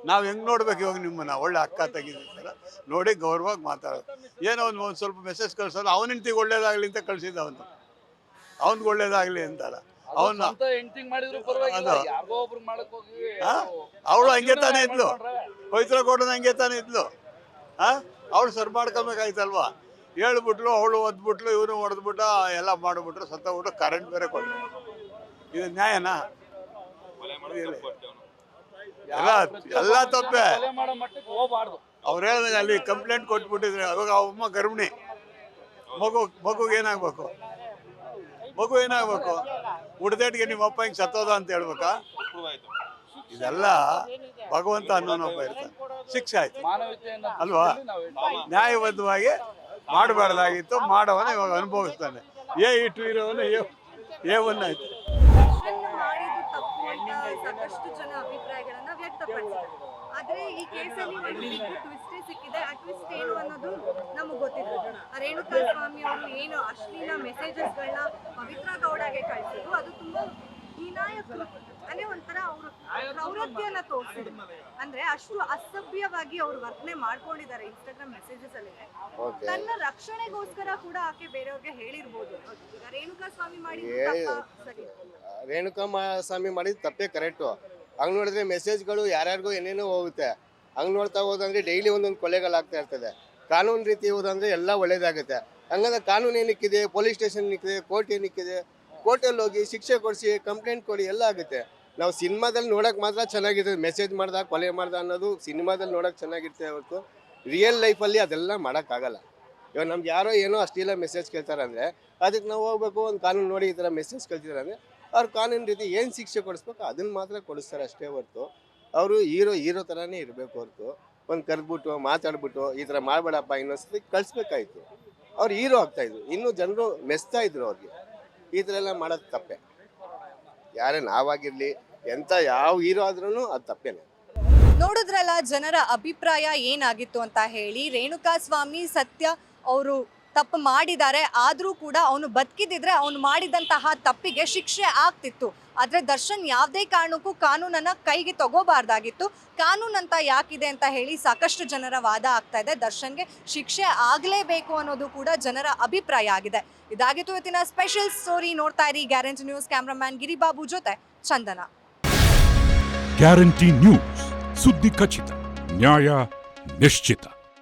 ನಾವು ಹೆಂಗೆ ನೋಡ್ಬೇಕು ಇವಾಗ ನಿಮ್ಮನ್ನ? ಒಳ್ಳೆ ಅಕ್ಕ ತೆಗಿದಿರ್ತಾರ. ನೋಡಿ ಗೌರವವಾಗಿ ಮಾತಾಡೋದು. ಏನೋ ಒಂದು ಒಂದು ಸ್ವಲ್ಪ ಮೆಸೇಜ್ ಕಳ್ಸೋದು. ಅವನ ಹೆಂಡ್ತಿಗೆ ಒಳ್ಳೇದಾಗಲಿ ಅಂತ ಕಳ್ಸಿದ್ದ ಅವನು. ಅವ್ನಿಗೆ ಒಳ್ಳೇದಾಗಲಿ ಅಂತಲ್ಲ ಅವನ್ನ ಅವಳು ಹಂಗೆ ತಾನೇ ಇದ್ಲು. ಪವಿತ್ರ ಗೌಡನ ಹಂಗೆ ತಾನೇ ಇದ್ಲು. ಆ ಅವಳು ಸರ್ ಮಾಡ್ಕೊಬೇಕಾಯ್ತಲ್ವಾ? ಹೇಳ್ಬಿಟ್ಲು, ಅವಳು ಒದ್ಬಿಟ್ಲು, ಇವನು ಹೊಡೆದ್ಬಿಟ್ಟ ಎಲ್ಲ ಮಾಡಿಬಿಟ್ರು ಸತ್ತೋಗ್ಬಿಟ್ಟು ಕರೆಂಟ್ ಬೇರೆ ಕೊಟ್ಟರು ಇದು ನ್ಯಾಯನಾ. ಎಲ್ಲ ಎಲ್ಲ ತಪ್ಪೆ. ಅವ್ರು ಹೇಳಿದಾಗ ಅಲ್ಲಿ ಕಂಪ್ಲೇಂಟ್ ಕೊಟ್ಬಿಟ್ಟಿದ್ರೆ, ಅವಾಗ ಅವಮ್ಮ ಗರ್ಭಿಣಿ. ಮಗು, ಮಗುಗೆ ಏನಾಗಬೇಕು? ಮಗು ಏನಾಗಬೇಕು? ಹುಡ್ದೇಟ್ಗೆ ನಿಮ್ಮ ಅಪ್ಪ ಹಿಂಗೆ ಸತ್ತೋದ ಅಂತ ಹೇಳ್ಬೇಕಾ? ಇದೆಲ್ಲ ಭಗವಂತ ಅನ್ನೋನೊಬ್ಬ ಇರ್ತಾನೆ. ಶಿಕ್ಷೆ ಆಯ್ತು. ಅಲ್ವಾ? ನ್ಯಾಯಬದ್ಧವಾಗಿ ಮಾಡಬಾರ್ದಾಗಿತ್ತು ಮಾಡವನ ಇವಾಗ ಅನುಭವಿಸ್ತಾನೆ. ಏ ಇಟ್ಟು ಇರೋವನು ಏ ಒನ್ ಆಯ್ತು. ಸಾಕಷ್ಟು ಜನ ಅಭಿಪ್ರಾಯಗಳನ್ನ ವ್ಯಕ್ತಪಡಿಸಿದ್ದಾರೆ. ಆದ್ರೆ ಈ ಕೇಸಲ್ಲಿ ಒಂದು ಟ್ವಿಸ್ಟೇ ಸಿಕ್ಕಿದೆ. ಆ ಟ್ವಿಸ್ಟ್ ಏನು ಅನ್ನೋದು ನಮಗೆ ಗೊತ್ತಿದ್ರು ಆ ರೇಣುಕಾ ಸ್ವಾಮಿ ಅವರು ಏನು ಅಶ್ಲೀಲ ಮೆಸೇಜಸ್ಗಳನ್ನ ಪವಿತ್ರ ಗೌಡಗೆ ಕಳಿಸಿದ್ರು ಅದು ತುಂಬಾ ಹೀನಾಯ. ಅಂದ್ರೆ ಒಂಥರ ಅವರು ಪ್ರವೃತ್ತಿಯನ್ನ ತೋರಿಸಿದ್ರು ಅಂದ್ರೆ ಅಷ್ಟು ಅಸಭ್ಯವಾಗಿ ಅವ್ರು ವರ್ತನೆ ಮಾಡ್ಕೊಂಡಿದ್ದಾರೆ ಇನ್ಸ್ಟಾಗ್ರಾಮ್ ಮೆಸೇಜಸ್ ಅಲ್ಲಿ ತನ್ನ ರಕ್ಷಣೆಗೋಸ್ಕರ ಕೂಡ ಆಕೆ ಬೇರೆಯವ್ರಿಗೆ ಹೇಳಿರ್ಬೋದು. ಈಗ ರೇಣುಕಾ ಸ್ವಾಮಿ ಮಾಡಿ ಸರಿ. ರೇಣುಕಾ ಸ್ವಾಮಿ ಮಾಡಿದ ತಪ್ಪೇ ಕರೆಕ್ಟು ಹಂಗ್ ನೋಡಿದ್ರೆ ಮೆಸೇಜ್ಗಳು ಯಾರ್ಯಾರಿಗೂ ಏನೇನೋ ಹೋಗುತ್ತೆ. ಹಂಗ್ ನೋಡ್ತಾ ಹೋದಂದ್ರೆ ಡೈಲಿ ಒಂದೊಂದು ಕೊಲೆಗಳಾಗ್ತಾ ಇರ್ತದೆ. ಕಾನೂನು ರೀತಿ ಹೋದಂದ್ರೆ ಎಲ್ಲ ಒಳ್ಳೇದಾಗುತ್ತೆ. ಹಂಗಂದ್ರೆ ಕಾನೂನು ಏನಕ್ಕಿದೆ? ಪೊಲೀಸ್ ಸ್ಟೇಷನ್ ಏನಕ್ಕಿದೆ? ಕೋರ್ಟ್ ಏನಕ್ಕಿದೆ? ಕೋರ್ಟಲ್ಲಿ ಹೋಗಿ ಶಿಕ್ಷೆ ಕೊಡಿಸಿ ಕಂಪ್ಲೇಂಟ್ ಕೊಡಿ ಎಲ್ಲ ಆಗುತ್ತೆ. ನಾವು ಸಿನಿಮಾದಲ್ಲಿ ನೋಡೋಕೆ ಮಾತ್ರ ಚೆನ್ನಾಗಿರ್ತದೆ ಮೆಸೇಜ್ ಮಾಡ್ದ, ಕೊಲೆ ಮಾಡ್ದ ಅನ್ನೋದು ಸಿನಿಮಾದಲ್ಲಿ ನೋಡೋಕೆ ಚೆನ್ನಾಗಿರ್ತದೆ ಹೊರತು. ರಿಯಲ್ ಲೈಫಲ್ಲಿ ಅದೆಲ್ಲ ಮಾಡೋಕ್ಕಾಗಲ್ಲ. ಇವಾಗ ನಮ್ಗೆ ಯಾರೋ ಏನೋ ಅಷ್ಟೆಲ್ಲ ಮೆಸೇಜ್ ಕೇಳ್ತಾರೆ ಅಂದರೆ, ಅದಕ್ಕೆ ನಾವು ಹೋಗ್ಬೇಕು, ಒಂದು ಕಾನೂನು ನೋಡಿ ಈ ಥರ ಮೆಸೇಜ್ ಕಳ್ತಿದ್ದಾರೆ ಅಂದರೆ, ಅವ್ರು ಕಾನೂನು ರೀತಿ ಏನು ಶಿಕ್ಷೆ ಕೊಡಿಸ್ಬೇಕು ಅದನ್ನು ಮಾತ್ರ ಕೊಡಿಸ್ತಾರೆ ಅಷ್ಟೇ ಹೊರತು. ಅವರು ಹೀರೋ ಹೀರೋ ಥರನೇ ಇರಬೇಕು ಹೊರತು. ಒಂದು ಕರೆದ್ಬಿಟ್ಟು, ಮಾತಾಡ್ಬಿಟ್ಟು ಈ ಥರ ಮಾಡಬೇಡಪ್ಪ ಇನ್ನೊಂದ್ಸತಿ ಕಳಿಸ್ಬೇಕಾಯ್ತು. ಅವ್ರು ಹೀರೋ ಆಗ್ತಾಯಿದ್ರು ಇನ್ನೂ ಜನರು ಮೆಸ್ತಾ ಇದ್ರು ಅವ್ರಿಗೆ. ಈ ಥರ ಎಲ್ಲ ಮಾಡೋದು ತಪ್ಪೆ. ಯಾರೇ ನಾವಾಗಿರಲಿ ಎಂಥ ಯಾವ ಹೀರೋ ಆದ್ರೂ ಅದು ತಪ್ಪೇನೆ. ನೋಡಿದ್ರಲ್ಲ ಜನರ ಅಭಿಪ್ರಾಯ ಏನಾಗಿತ್ತು ಅಂತ ಹೇಳಿ ರೇಣುಕಾ ಸ್ವಾಮಿ ಸತ್ಯ, ಅವರು ತಪ್ಪು ಮಾಡಿದ್ದಾರೆ, ಆದರೂ ಕೂಡ ಅವನು ಬದುಕಿದಿದ್ರೆ ಅವನು ಮಾಡಿದಂತಹ ತಪ್ಪಿಗೆ ಶಿಕ್ಷೆ ಆಗ್ತಿತ್ತು. ಆದರೆ ದರ್ಶನ್ ಯಾವುದೇ ಕಾರಣಕ್ಕೂ ಕಾನೂನನ್ನು ಕೈಗೆ ತಗೋಬಾರ್ದಾಗಿತ್ತು. ಕಾನೂನಂತ ಯಾಕಿದೆ ಅಂತ ಹೇಳಿ ಸಾಕಷ್ಟು ಜನರ ವಾದ ಆಗ್ತಾ ಇದೆ. ದರ್ಶನ್ಗೆ ಶಿಕ್ಷೆ ಆಗಲೇಬೇಕು ಅನ್ನೋದು ಕೂಡ ಜನರ ಅಭಿಪ್ರಾಯ ಆಗಿದೆ. ಇದಾಗಿತ್ತು ಇವತ್ತಿನ ಸ್ಪೆಷಲ್ ಸ್ಟೋರಿ. ನೋಡ್ತಾ ಇರಿ ಗ್ಯಾರಂಟಿ ನ್ಯೂಸ್ ಕ್ಯಾಮ್ರಾಮ್ಯಾನ್ ಗಿರಿಬಾಬು ಜೊತೆ ಚಂದನ. Guarantee news. ಸುದ್ದಿ ಖಚಿತ, ನ್ಯಾಯ ನಿಶ್ಚಿತ.